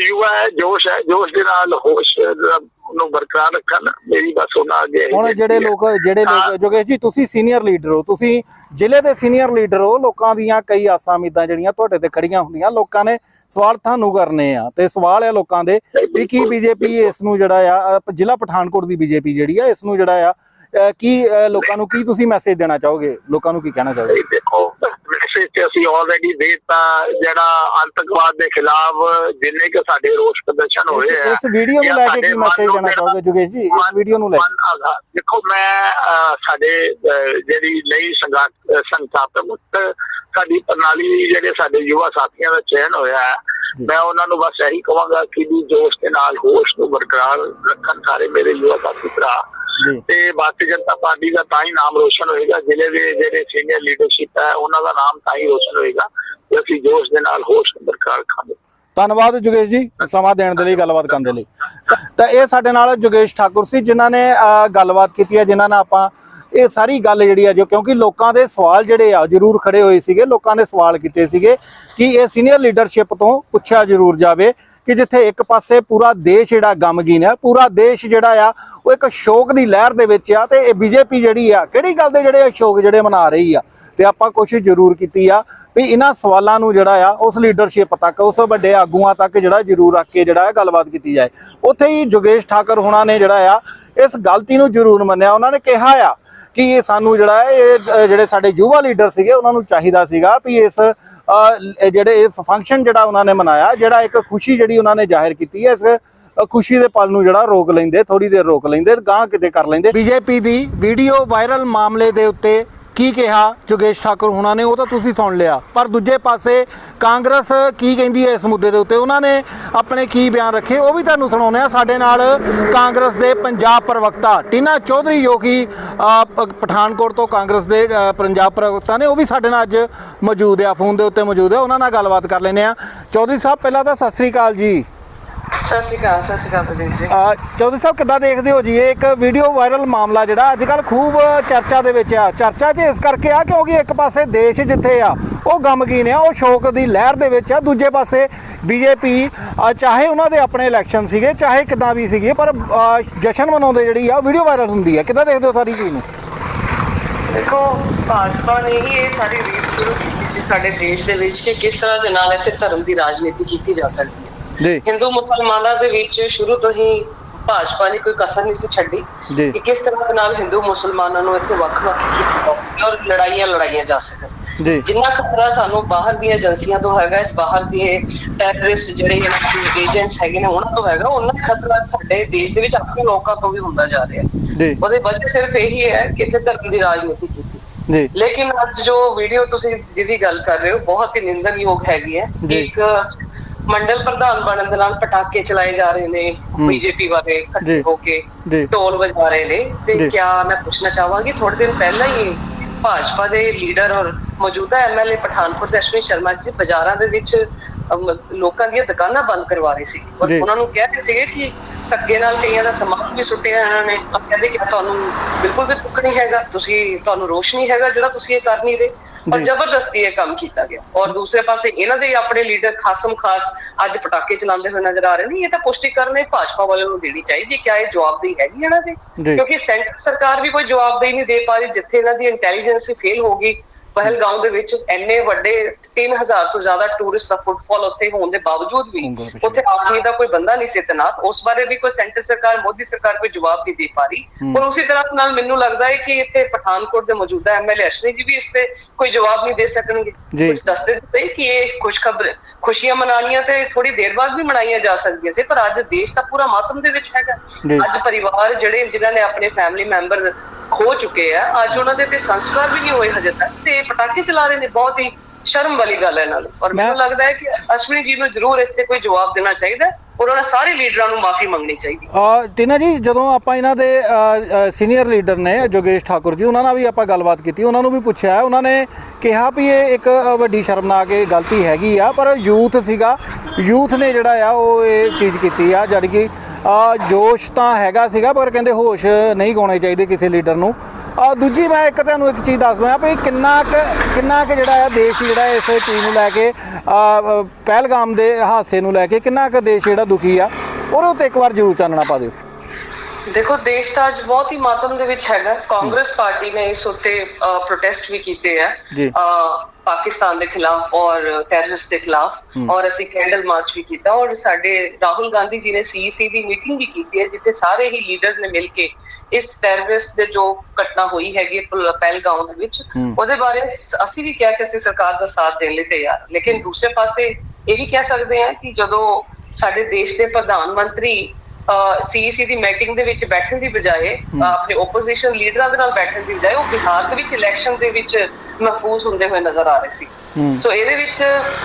ਯੁਵਾ ਹੈ ਜੋਸ਼ ਹੈ ਜੋਸ਼ ਦੇ ਨਾਲ ਹੋਸ਼ ਨੂੰ ਬਰਕਰਾਰ ਰੱਖਣ। ਮੇਰੀ ਬਸ ਉਹਨਾਂ ਅੱਗੇ ਹੁਣ ਜਿਹੜੇ। ਲੋਕ ਜਿਹੜੇ। ਲੋਕ ਜੋਗੇਸ਼ ਜੀ ਤੁਸੀਂ ਸੀਨੀਅਰ ਲੀਡਰ ਹੋ। ਤੁਸੀਂ ਜ਼ਿਲ੍ਹੇ ਦੇ ਸੀਨੀਅਰ ਲੀਡਰ ਹੋ। ਲੋਕਾਂ ਦੀਆਂ ਕਈ ਆਸਾਂ ਉਮੀਦਾਂ ਜਿਹੜੀਆਂ ਤੁਹਾਡੇ ਤੇ ਖੜੀਆਂ ਹੁੰਦੀਆਂ। ਲੋਕਾਂ ਨੇ ਸਵਾਲ ਤੁਹਾਨੂੰ ਕਰਨੇ ਆ। ਤੇ ਸਵਾਲ ਹੈ ਲੋਕਾਂ ਦੇ ਵੀ ਕੀ ਬੀਜੇਪੀ ਇਸ ਨੂੰ ਜਿਹੜਾ ਆ ਜ਼ਿਲ੍ਹਾ ਪਠਾਨਕੋਟ ਦੀ ਬੀਜੇਪੀ ਜਿਹੜੀ ਆ ਇਸ ਨੂੰ ਜਿਹੜਾ ਆ ਕੀ ਲੋਕਾਂ ਨੂੰ ਕੀ ਤੁਸੀਂ ਮੈਸੇਜ ਦੇਣਾ ਚਾਹੋਗੇ? ਲੋਕਾਂ ਨੂੰ ਕੀ ਕਹਿਣਾ ਚਾਹੋਗੇ? ਦੇਖੋ ਕਿ ਅਸੀਂ ਆਲਰੇਡੀ ਦੇਤਾ ਜਿਹੜਾ ਅੰਤਕਵਾਦ ਦੇ ਖਿਲਾਫ ਜਿੰਨੇ ਕਿ ਸਾਡੇ ਰੋਸ ਪ੍ਰਦਰਸ਼ਨ ਹੋਏ ਆ ਇਸ ਵੀਡੀਓ ਨੂੰ ਲੈ ਕੇ ਕੀ ਮੈਸੇਜ ਦੇਣਾ ਚਾਹੋਗੇ ਜੁਗੇਸ਼ ਜੀ? ਇਸ ਵੀਡੀਓ ਨੂੰ ਲੈ ਕੇ। ਦੇਖੋ ਮੈਂ ਸਾਡੇ ਜਿਹੜੀ ਲਈ ਸੰਗਤ ਸੰਸਥਾਪਕ ਸਾਡੀ ਪ੍ਰਣਾਲੀ ਜਿਹੜੇ ਸਾਡੇ ਯੁਵਾ ਸਾਥੀਆਂ ਦਾ ਚਯਨ ਹੋਇਆ ਹੈ ਮੈਂ ਉਹਨਾਂ ਨੂੰ ਬਸ ਇਹੀ ਕਹਾਂਗਾ ਕਿ ਵੀ ਜੋਸ਼ ਦੇ ਨਾਲ ਹੋਸ਼ ਨੂੰ ਬਰਕਰਾਰ ਰੱਖਣ ਸਾਰੇ ਮੇਰੇ ਯੁਵਾ ਸਾਥੀ ਭਰਾ ਤੇ ਭਾਰਤੀ ਜਨਤਾ ਪਾਰਟੀ ਦਾ ਤਾਂ ਹੀ ਨਾਮ ਰੋਸ਼ਨ ਹੋਏਗਾ, ਜ਼ਿਲ੍ਹੇ ਦੇ ਜਿਹੜੇ ਸੀਨੀਅਰ ਲੀਡਰਸ਼ਿਪ ਹੈ, ਉਹਨਾਂ ਦਾ ਨਾਮ ਤਾਂ ਹੀ ਰੋਸ਼ਨ ਹੋਏਗਾ ਜੇ ਅਸੀਂ ਜੋਸ਼ ਦੇ ਨਾਲ ਹੋਸ਼ ਨੂੰ ਬਰਕਰਾਰ ਰੱਖਾਂਗੇ ਧੰਨਵਾਦ ਜੁਗੇਸ਼ ਜੀ ਸਮਾਂ ਦੇਣ ਦੇ ਲਈ ਗੱਲਬਾਤ ਕਰਨ ਦੇ ਲਈ। ਤਾਂ ਇਹ ਸਾਡੇ ਨਾਲ ਜੁਗੇਸ਼ ਠਾਕੁਰ ਸੀ ਜਿਨ੍ਹਾਂ ਨੇ ਗੱਲਬਾਤ ਕੀਤੀ ਹੈ ਜਿਨ੍ਹਾਂ ਨਾਲ ਆਪਾਂ ਇਹ ਸਾਰੀ ਗੱਲ ਜਿਹੜੀ ਆ ਜੋ ਕਿਉਂਕਿ ਲੋਕਾਂ ਦੇ ਸਵਾਲ ਜਿਹੜੇ ਆ ਜ਼ਰੂਰ ਖੜੇ ਹੋਏ ਸੀਗੇ ਲੋਕਾਂ ਨੇ ਸਵਾਲ ਕੀਤੇ ਸੀਗੇ ਕਿ ਇਹ ਸੀਨੀਅਰ ਲੀਡਰਸ਼ਿਪ ਤੋਂ ਪੁੱਛਿਆ ਜ਼ਰੂਰ ਜਾਵੇ ਕਿ ਜਿੱਥੇ ਇੱਕ ਪਾਸੇ ਪੂਰਾ ਦੇਸ਼ ਜਿਹੜਾ ਗਮਗੀਨ ਹੈ ਪੂਰਾ ਦੇਸ਼ ਜਿਹੜਾ ਆ ਉਹ ਇੱਕ ਸ਼ੋਕ ਦੀ ਲਹਿਰ ਦੇ ਵਿੱਚ ਆ ਤੇ ਇਹ ਬੀਜੇਪੀ ਜਿਹੜੀ ਆ ਕਿਹੜੀ ਗੱਲ ਦੇ ਜਿਹੜੇ ਸ਼ੋਕ ਜਿਹੜੇ ਮਨਾ ਰਹੀ ਆ? ਤੇ ਆਪਾਂ ਕੋਸ਼ਿਸ਼ ਜ਼ਰੂਰ ਕੀਤੀ ਆ ਵੀ ਇਹਨਾਂ ਸਵਾਲਾਂ ਨੂੰ ਜਿਹੜਾ ਆ, ਉਸ ਲੀਡਰਸ਼ਿਪ ਤੱਕ, ਉਸ ਵੱਡੇ ਆਗੂਆਂ ਤੱਕ ਜਿਹੜਾ ਜ਼ਰੂਰ ਰੱਖ ਕੇ ਜਿਹੜਾ ਹੈ ਗੱਲਬਾਤ ਕੀਤੀ ਜਾਏ। ਉੱਥੇ ਹੀ ਜੋਗੇਸ਼ ਠਾਕਰ ਹੋਣਾ ਨੇ ਜਿਹੜਾ ਆ, ਇਸ ਗਲਤੀ ਨੂੰ ਜ਼ਰੂਰ ਮੰਨਿਆ। ਉਹਨਾਂ ਨੇ ਕਿਹਾ ਆ ਕਿ ਇਹ ਸਾਨੂੰ ਜਿਹੜਾ ਹੈ, ਇਹ ਜਿਹੜੇ ਸਾਡੇ ਯੁਵਾ ਲੀਡਰ ਸੀਗੇ, ਉਹਨਾਂ ਨੂੰ ਚਾਹੀਦਾ ਸੀਗਾ ਵੀ ਇਸ ਜਿਹੜੇ ਇਹ ਫੰਕਸ਼ਨ ਜਿਹੜਾ ਉਹਨਾਂ ਨੇ ਮਨਾਇਆ, ਜਿਹੜਾ ਇੱਕ ਖੁਸ਼ੀ ਜਿਹੜੀ ਉਹਨਾਂ ਨੇ ਜ਼ਾਹਿਰ ਕੀਤੀ ਹੈ, ਇਸ ਖੁਸ਼ੀ ਦੇ ਪਲ ਨੂੰ ਜਿਹੜਾ ਰੋਕ ਲੈਂਦੇ ਥੋੜੀ ਦੇਰ ਰੋਕ ਲੈਂਦੇ ਗਾਂ ਕਿਤੇ ਕਰ ਲੈਂਦੇ। ਬੀਜੇਪੀ ਦੀ ਵੀਡੀਓ ਵਾਇਰਲ ਮਾਮਲੇ ਦੇ ਉੱਤੇ ਕੀ ਕਿਹਾ ਜੋਗੇਸ਼ ਠਾਕੁਰ ਹੁਣਾਂ ਨੇ? ਉਹ ਤਾਂ ਤੁਸੀਂ ਸੁਣ ਲਿਆ। ਪਰ ਦੂਜੇ ਪਾਸੇ ਕਾਂਗਰਸ ਕੀ ਕਹਿੰਦੀ ਹੈ ਇਸ ਮੁੱਦੇ ਦੇ ਉੱਤੇ? ਉਹਨਾਂ ਨੇ ਆਪਣੇ ਕੀ ਬਿਆਨ ਰੱਖੇ? ਉਹ ਵੀ ਤੁਹਾਨੂੰ ਸੁਣਾਉਂਦੇ ਆ ਸਾਡੇ ਨਾਲ ਕਾਂਗਰਸ ਦੇ ਪੰਜਾਬ ਪ੍ਰਵਕਤਾ ਟੀਨਾ ਚੌਧਰੀ, ਜੋ ਕਿ ਪਠਾਨਕੋਟ ਤੋਂ ਕਾਂਗਰਸ ਦੇ ਪੰਜਾਬ ਪ੍ਰਵਕਤਾ ਨੇ, ਉਹ ਵੀ ਸਾਡੇ ਨਾਲ ਅੱਜ ਮੌਜੂਦ ਆ। ਫੋਨ ਦੇ ਉੱਤੇ ਮੌਜੂਦ ਆ। ਉਹਨਾਂ ਨਾਲ ਗੱਲਬਾਤ ਕਰ ਲੈਂਦੇ ਆ ਚੌਧਰੀ ਸਾਹਿਬ, ਪਹਿਲਾਂ ਤਾਂ ਸਤਿ ਸ੍ਰੀ ਅਕਾਲ ਜੀ। ਸਤਿ ਸ਼੍ਰੀ ਅਕਾਲ ਸਤਿ ਸ਼੍ਰੀ ਅਕਾਲ ਪ੍ਰਦੀਪ ਜੀ। ਅ, ਚੌਧਰੀ ਸਾਹਿਬ ਕਿੱਦਾਂ ਦੇਖਦੇ ਹੋ ਜੀ? ਇਹ ਇੱਕ ਵੀਡੀਓ ਵਾਇਰਲ ਮਾਮਲਾ ਜਿਹੜਾ ਅੱਜ ਕੱਲ ਖੂਬ ਚਰਚਾ ਦੇ ਵਿੱਚ ਆ। ਚਰਚਾ 'ਚ ਇਸ ਕਰਕੇ ਆ ਕਿਉਂਕਿ ਇੱਕ ਪਾਸੇ ਦੇਸ਼ ਜਿੱਥੇ ਆ ਉਹ ਗਮਗੀਨ ਆ ਉਹ ਸ਼ੋਕ ਦੀ ਲਹਿਰ ਦੇ ਵਿੱਚ ਆ। ਦੂਜੇ ਪਾਸੇ ਬੀਜੇਪੀ ਚਾਹੇ ਉਹਨਾਂ ਦੇ ਆਪਣੇ ਇਲੈਕਸ਼ਨ ਸੀਗੇ ਚਾਹੇ ਕਿਦਾਂ ਵੀ ਸੀਗੇ ਪਰ ਅ, ਜਸ਼ਨ ਮਨਾਉਂਦੇ ਜਿਹੜੀ ਆ ਵੀਡੀਓ ਵਾਇਰਲ ਹੁੰਦੀ ਆ। ਕਿੱਦਾਂ ਦੇਖਦੇ ਹੋ ਸਾਰੀ ਚੀਜ਼ ਨੂੰ? ਦੇਖੋ ਭਾਜਪਾ ਨੇ ਹੀ ਇਹ ਸਾਰੀ ਰੀਤ ਸ਼ੁਰੂ ਕੀਤੀ ਸੀ ਸਾਡੇ ਦੇਸ਼ ਦੇ ਵਿੱਚ ਕਿ ਕਿਸ ਤਰ੍ਹਾਂ ਦੇ ਨਾਲ ਇੱਥੇ ਧਰਮ ਦੀ ਰਾਜਨੀਤੀ ਕੀਤੀ ਜਾ ਸਕਦੀ ਹੈ। ਹਿੰਦੂ ਮੁਸਲਮਾਨਾਂ ਦੇ ਵਿੱਚ ਸ਼ੁਰੂ ਤੋਂ ਹੀ ਭਾਜਪਾ ਨੇ ਕੋਈ ਕਸਰ ਨਹੀਂ ਸੀ ਛੱਡੀ। ਕਿ ਕਿਸ ਤਰ੍ਹਾਂ ਨਾਲ ਹਿੰਦੂ ਮੁਸਲਮਾਨਾਂ ਨੂੰ ਇੱਥੇ ਵੱਖ-ਵੱਖ ਕੀਤਾ ਸਕੇ ਔਰ ਲੜਾਈਆਂ ਲੜਾਈਆਂ ਜਾ ਸਕਣ। ਜਿੰਨਾ ਖਤਰਾ ਸਾਨੂੰ ਬਾਹਰ ਦੀਆਂ ਏਜੰਸੀਆਂ ਤੋਂ ਹੈਗਾ ਬਾਹਰ ਦੇ ਟੈਰਰਿਸਟ ਜਿਹੜੇ ਇਹਨਾਂ ਦੇ ਏਜੰਟਸ ਹੈਗੇ ਨੇ ਉਹਨਾਂ ਤੋਂ ਹੈਗਾ ਉਹਨਾਂ ਦਾ ਖਤਰਾ ਸਾਡੇ ਦੇਸ਼ ਦੇ ਵਿੱਚ ਆਪਣੇ ਲੋਕਾਂ ਤੋਂ ਵੀ ਹੁੰਦਾ ਜਾ ਰਿਹਾ। ਹੈ ਉਹਦੇ ਵਜ੍ਹਾ ਸਿਰਫ ਇਹੀ ਹੈ ਕਿ ਇੱਥੇ ਧਰਮ ਦੀ ਰਾਜਨੀਤੀ ਕੀਤੀ। ਜੀ। ਲੇਕਿਨ ਅੱਜ ਜੋ ਵੀਡੀਓ ਤੁਸੀਂ ਜਿਹਦੀ ਗੱਲ ਕਰ ਰਹੇ ਹੋ ਬਹੁਤ ਹੀ ਨਿੰਦਨਯੋਗ ਹੈਗੀ ਹੈ। ਇੱਕ ਮੰਡਲ ਪ੍ਰਧਾਨ ਬਣਨ ਦੇ ਨਾਲ ਪਟਾਕੇ ਚਲਾਏ ਜਾ ਰਹੇ ਨੇ ਬੀਜੇਪੀ ਵਾਲੇ। ਇਕੱਠੇ ਹੋ ਕੇ। ਢੋਲ ਵਜਾ ਰਹੇ ਨੇ। ਤੇ ਕਿਆ ਮੈਂ ਪੁੱਛਣਾ ਚਾਹਾਂਗੀ ਥੋੜੇ ਦਿਨ ਪਹਿਲਾਂ ਹੀ ਭਾਜਪਾ ਦੇ ਲੀਡਰ ਔਰ ਮੌਜੂਦਾ ਐਮਐਲਏ ਪਠਾਨਕੋਟ ਦੇ ਅਸ਼ਵਨੀ ਸ਼ਰਮਾ ਜੀ ਬਾਜ਼ਾਰਾਂ ਦੇ ਵਿੱਚ ਲੋਕਾਂ ਦੀਆਂ ਦੁਕਾਨਾਂ ਬੰਦ ਕਰਵਾ ਰਹੇ ਸੀ। ਔਰ। ਉਹਨਾਂ ਨੂੰ ਕਹਿ ਰਹੇ ਸੀਗੇ ਕਿ ਧੱਕੇ ਨਾਲ ਕਈਆਂ ਦਾ ਸਮਾਨ ਵੀ ਸੁੱਟਿਆ ਇਹਨਾਂ ਨੇ। ਔਰ ਕਹਿੰਦੇ ਕਿ ਤੁਹਾਨੂੰ ਬਿਲਕੁਲ ਵੀ ਦੁੱਖ ਨਹੀਂ ਹੈਗਾ ਤੁਸੀਂ ਤੁਹਾਨੂੰ ਰੋਸ਼ ਨਹੀਂ ਹੈਗਾ ਜਿਹੜਾ ਤੁਸੀਂ ਇਹ ਕਰ ਨਹੀਂ ਰਹੇ। ਔਰ। ਜ਼ਬਰਦਸਤੀ ਇਹ ਕੰਮ ਕੀਤਾ ਗਿਆ। ਔਰ ਦੂਸਰੇ ਪਾਸੇ ਇਹਨਾਂ ਦੇ ਆਪਣੇ ਲੀਡਰ ਖਾਸਮ ਖਾਸ ਅੱਜ ਪਟਾਕੇ ਚਲਾਉਂਦੇ ਹੋਏ ਨਜ਼ਰ ਆ ਰਹੇ ਨੇ। ਇਹ ਤਾਂ ਪੁਸ਼ਟੀ ਕਰਨੇ ਭਾਜਪਾ ਵਾਲਿਆਂ ਨੂੰ ਦੇਣੀ ਚਾਹੀਦੀ ਕਿ ਇਹ ਜਵਾਬਦੇਹੀ ਹੈਗੀ ਇਹਨਾਂ ਦੀ। ਕਿਉਂਕਿ ਸੈਂਟਰ ਸਰਕਾਰ ਵੀ ਕੋਈ ਜਵਾਬਦੇਹੀ ਨਹੀਂ ਦੇ ਪਾ ਰਹੀ। ਜਿੱਥੇ ਇਹਨਾਂ ਦੀ ਇੰਟੈਲੀਜੈਂਸ ਫੇਲ ਹੋ ਗਈ ਪਹਿਲਗਾਉਂ ਦੇ ਵਿੱਚ ਇੰਨੇ ਵੱਡੇ 3000 ਤੋਂ ਜ਼ਿਆਦਾ ਟੂਰਿਸਟ ਦਾ ਫੁੱਟਫਾਲ ਉੱਥੇ ਹੋਣ ਦੇ ਬਾਵਜੂਦ ਵੀ। ਉੱਥੇ ਆਦਮੀ ਦਾ ਕੋਈ ਬੰਦਾ ਨਹੀਂ ਸੀ ਤੈਨਾਤ ਉਸ ਬਾਰੇ ਵੀ ਕੋਈ ਸੈਂਟਰ ਸਰਕਾਰ ਮੋਦੀ ਸਰਕਾਰ ਕੋਈ ਜਵਾਬ ਨਹੀਂ ਦੇ ਪਾ ਰਹੀ ਔਰ ਉਸੇ ਤਰ੍ਹਾਂ ਨਾਲ ਮੈਨੂੰ ਲੱਗਦਾ ਹੈ ਕਿ ਇੱਥੇ ਪਠਾਨਕੋਟ ਦੇ ਮੌਜੂਦਾ ਐਮਐਲਏ ਅਸ਼ਨੀ ਜੀ ਵੀ ਇਸ ਤੇ ਕੋਈ ਜਵਾਬ ਨਹੀਂ ਦੇ ਸਕਣਗੇ। ਕੁਝ ਦੱਸਦੇ ਸਹੀ ਕਿ ਇਹ ਖੁਸ਼ਖਬਰ ਖੁਸ਼ੀਆਂ ਮਨਾਉਣੀਆਂ ਤੇ ਥੋੜੀ ਦੇਰ ਬਾਅਦ ਵੀ ਮਨਾਈਆਂ ਜਾ ਸਕਦੀਆਂ ਸੀ ਪਰ ਅੱਜ ਦੇਸ਼ ਤਾਂ ਪੂਰਾ ਮਾਤਮ ਦੇ ਵਿੱਚ ਹੈਗਾ। ਅੱਜ ਪਰਿਵਾਰ ਜਿਹੜੇ ਜਿਨ੍ਹਾਂ ਨੇ ਆਪਣੇ ਫੈਮਿਲੀ ਮੈਂਬਰ ਖੋ ਚੁੱਕੇ ਆ ਅੱਜ ਉਹਨਾਂ ਦੇ ਤੇ ਸੰਸਕਾਰ ਵੀ ਨਹੀਂ ਹੋਏ ਹਜੇ ਤੱਕ ਤੇ ਪਟਾਕੇ ਚਲਾ ਰਹੇ ਨੇ ਬਹੁਤ ਹੀ ਸ਼ਰਮ ਵਾਲੀ ਗੱਲ ਹੈ ਇਹਨਾਂ ਨੂੰ। ਔਰ ਮੈਨੂੰ ਲੱਗਦਾ ਹੈ ਕਿ ਅਸ਼ਵਨੀ ਜੀ ਨੂੰ ਜ਼ਰੂਰ ਇਸ ਤੇ ਕੋਈ ਜਵਾਬ ਦੇਣਾ ਚਾਹੀਦਾ ਉਹਨਾਂ ਸਾਰੇ ਲੀਡਰਾਂ ਨੂੰ ਮਾਫੀ ਮੰਗਣੀ ਚਾਹੀਦੀ ਅ ਟੀਨਾ ਜੀ ਜਦੋਂ ਆਪਾਂ ਇਹਨਾਂ ਦੇ ਸੀਨੀਅਰ ਲੀਡਰ ਨੇ ਜੋਗੇਸ਼ ਠਾਕੁਰ ਜੀ ਉਹਨਾਂ ਨਾਲ ਵੀ ਆਪਾਂ ਗੱਲਬਾਤ ਕੀਤੀ ਉਹਨਾਂ ਨੂੰ ਵੀ ਪੁੱਛਿਆ ਉਹਨਾਂ ਨੇ ਕਿਹਾ ਵੀ ਇਹ ਇੱਕ ਵੱਡੀ ਸ਼ਰਮਨਾਕ ਇਹ ਗਲਤੀ ਹੈਗੀ ਆ ਪਰ ਯੂਥ ਸੀਗਾ ਯੂਥ ਨੇ ਜਿਹੜਾ ਆ ਉਹ ਇਹ ਚੀਜ਼ ਕੀਤੀ ਆ ਜਦ ਕਿ ਜੋਸ਼ ਤਾਂ ਹੈਗਾ ਸੀਗਾ ਪਰ ਕਹਿੰਦੇ ਹੋਸ਼ ਨਹੀਂ ਗਾਉਣੇ ਚਾਹੀਦੇ ਕਿਸੇ ਲੀਡਰ ਨੂੰ। ਅ, ਦੂਜੀ ਮੈਂ ਇੱਕ ਤੁਹਾਨੂੰ ਇੱਕ ਚੀਜ਼ ਦੱਸ ਦਵਾਂ ਵੀ ਕਿੰਨਾ ਕੁ ਕਿੰਨਾ ਕੁ ਜਿਹੜਾ ਆ ਦੇਸ਼ ਜਿਹੜਾ ਇਸ ਚੀਜ਼ ਨੂੰ ਲੈ ਕੇ ਪਹਿਲਗਾਮ ਦੇ ਹਾਦਸੇ ਨੂੰ ਲੈ ਕੇ ਕਿੰਨਾ ਕੁ ਦੇਸ਼ ਜਿਹੜਾ ਦੁਖੀ ਆ ਉਹਦੇ ਉੱਤੇ ਇੱਕ ਵਾਰ ਜ਼ਰੂਰ ਚਾਨਣਾ ਪਾ ਦਿਓ। ਦੇਖੋ ਦੇਸ਼ ਤਾਂ ਅੱਜ ਬਹੁਤ ਹੀ ਮਾਤਮ ਦੇ ਵਿੱਚ ਹੈਗਾ। ਕਾਂਗਰਸ ਪਾਰਟੀ ਨੇ ਇਸ ਉੱਤੇ ਪ੍ਰੋਟੈਸਟ ਵੀ ਕੀਤੇ ਆ। ਪਾਕਿਸਤਾਨ ਦੇ ਖਿਲਾਫ ਔਰ ਟੈਰਰਿਸਟ ਦੇ ਖਿਲਾਫ ਔਰ ਅਸੀਂ ਕੈਂਡਲ ਮਾਰਚ ਵੀ ਕੀਤਾ ਔਰ ਸਾਡੇ ਰਾਹੁਲ ਗਾਂਧੀ ਜੀ ਨੇ ਸੀਈਸੀ ਦੀ ਮੀਟਿੰਗ ਵੀ ਕੀਤੀ ਹੈ ਜਿੱਥੇ ਸਾਰੇ ਹੀ ਲੀਡਰਸ ਨੇ ਮਿਲ ਕੇ ਇਸ ਟੈਰਰਿਸਟ ਦੇ ਜੋ ਘਟਨਾ ਹੋਈ ਹੈਗੀ ਪਹਿਲਗਾਮ ਦੇ ਵਿੱਚ ਉਹਦੇ ਬਾਰੇ ਅਸੀਂ ਵੀ ਕਿਹਾ ਕਿ ਅਸੀਂ ਸਰਕਾਰ ਦਾ ਸਾਥ ਦੇਣ ਲਈ ਤਿਆਰ। ਲੇਕਿਨ ਦੂਸਰੇ ਪਾਸੇ ਇਹ ਵੀ ਕਹਿ ਸਕਦੇ ਹਾਂ ਕਿ ਜਦੋਂ ਸਾਡੇ ਦੇਸ਼ ਦੇ ਪ੍ਰਧਾਨ ਮੰਤਰੀ ਸੀਈਸੀ ਦੀ ਮੀਟਿੰਗ ਦੇ ਵਿੱਚ ਬੈਠਣ ਦੀ ਬਜਾਏ ਆਪਣੇ ਓਪੋਜੀਸ਼ਨ ਲੀਡਰਾਂ ਦੇ ਨਾਲ ਬੈਠਣ ਦੀ ਬਜਾਏ ਉਹ ਬਿਹਾਰ ਦੇ ਵਿੱਚ ਇਲੈਕਸ਼ਨ ਦੇ ਵਿੱਚ ਮਹਿਫੂਜ਼ ਹੁੰਦੇ ਹੋਏ ਨਜ਼ਰ ਆ ਰਹੇ ਸੀ। ਸੋ ਇਹਦੇ ਵਿੱਚ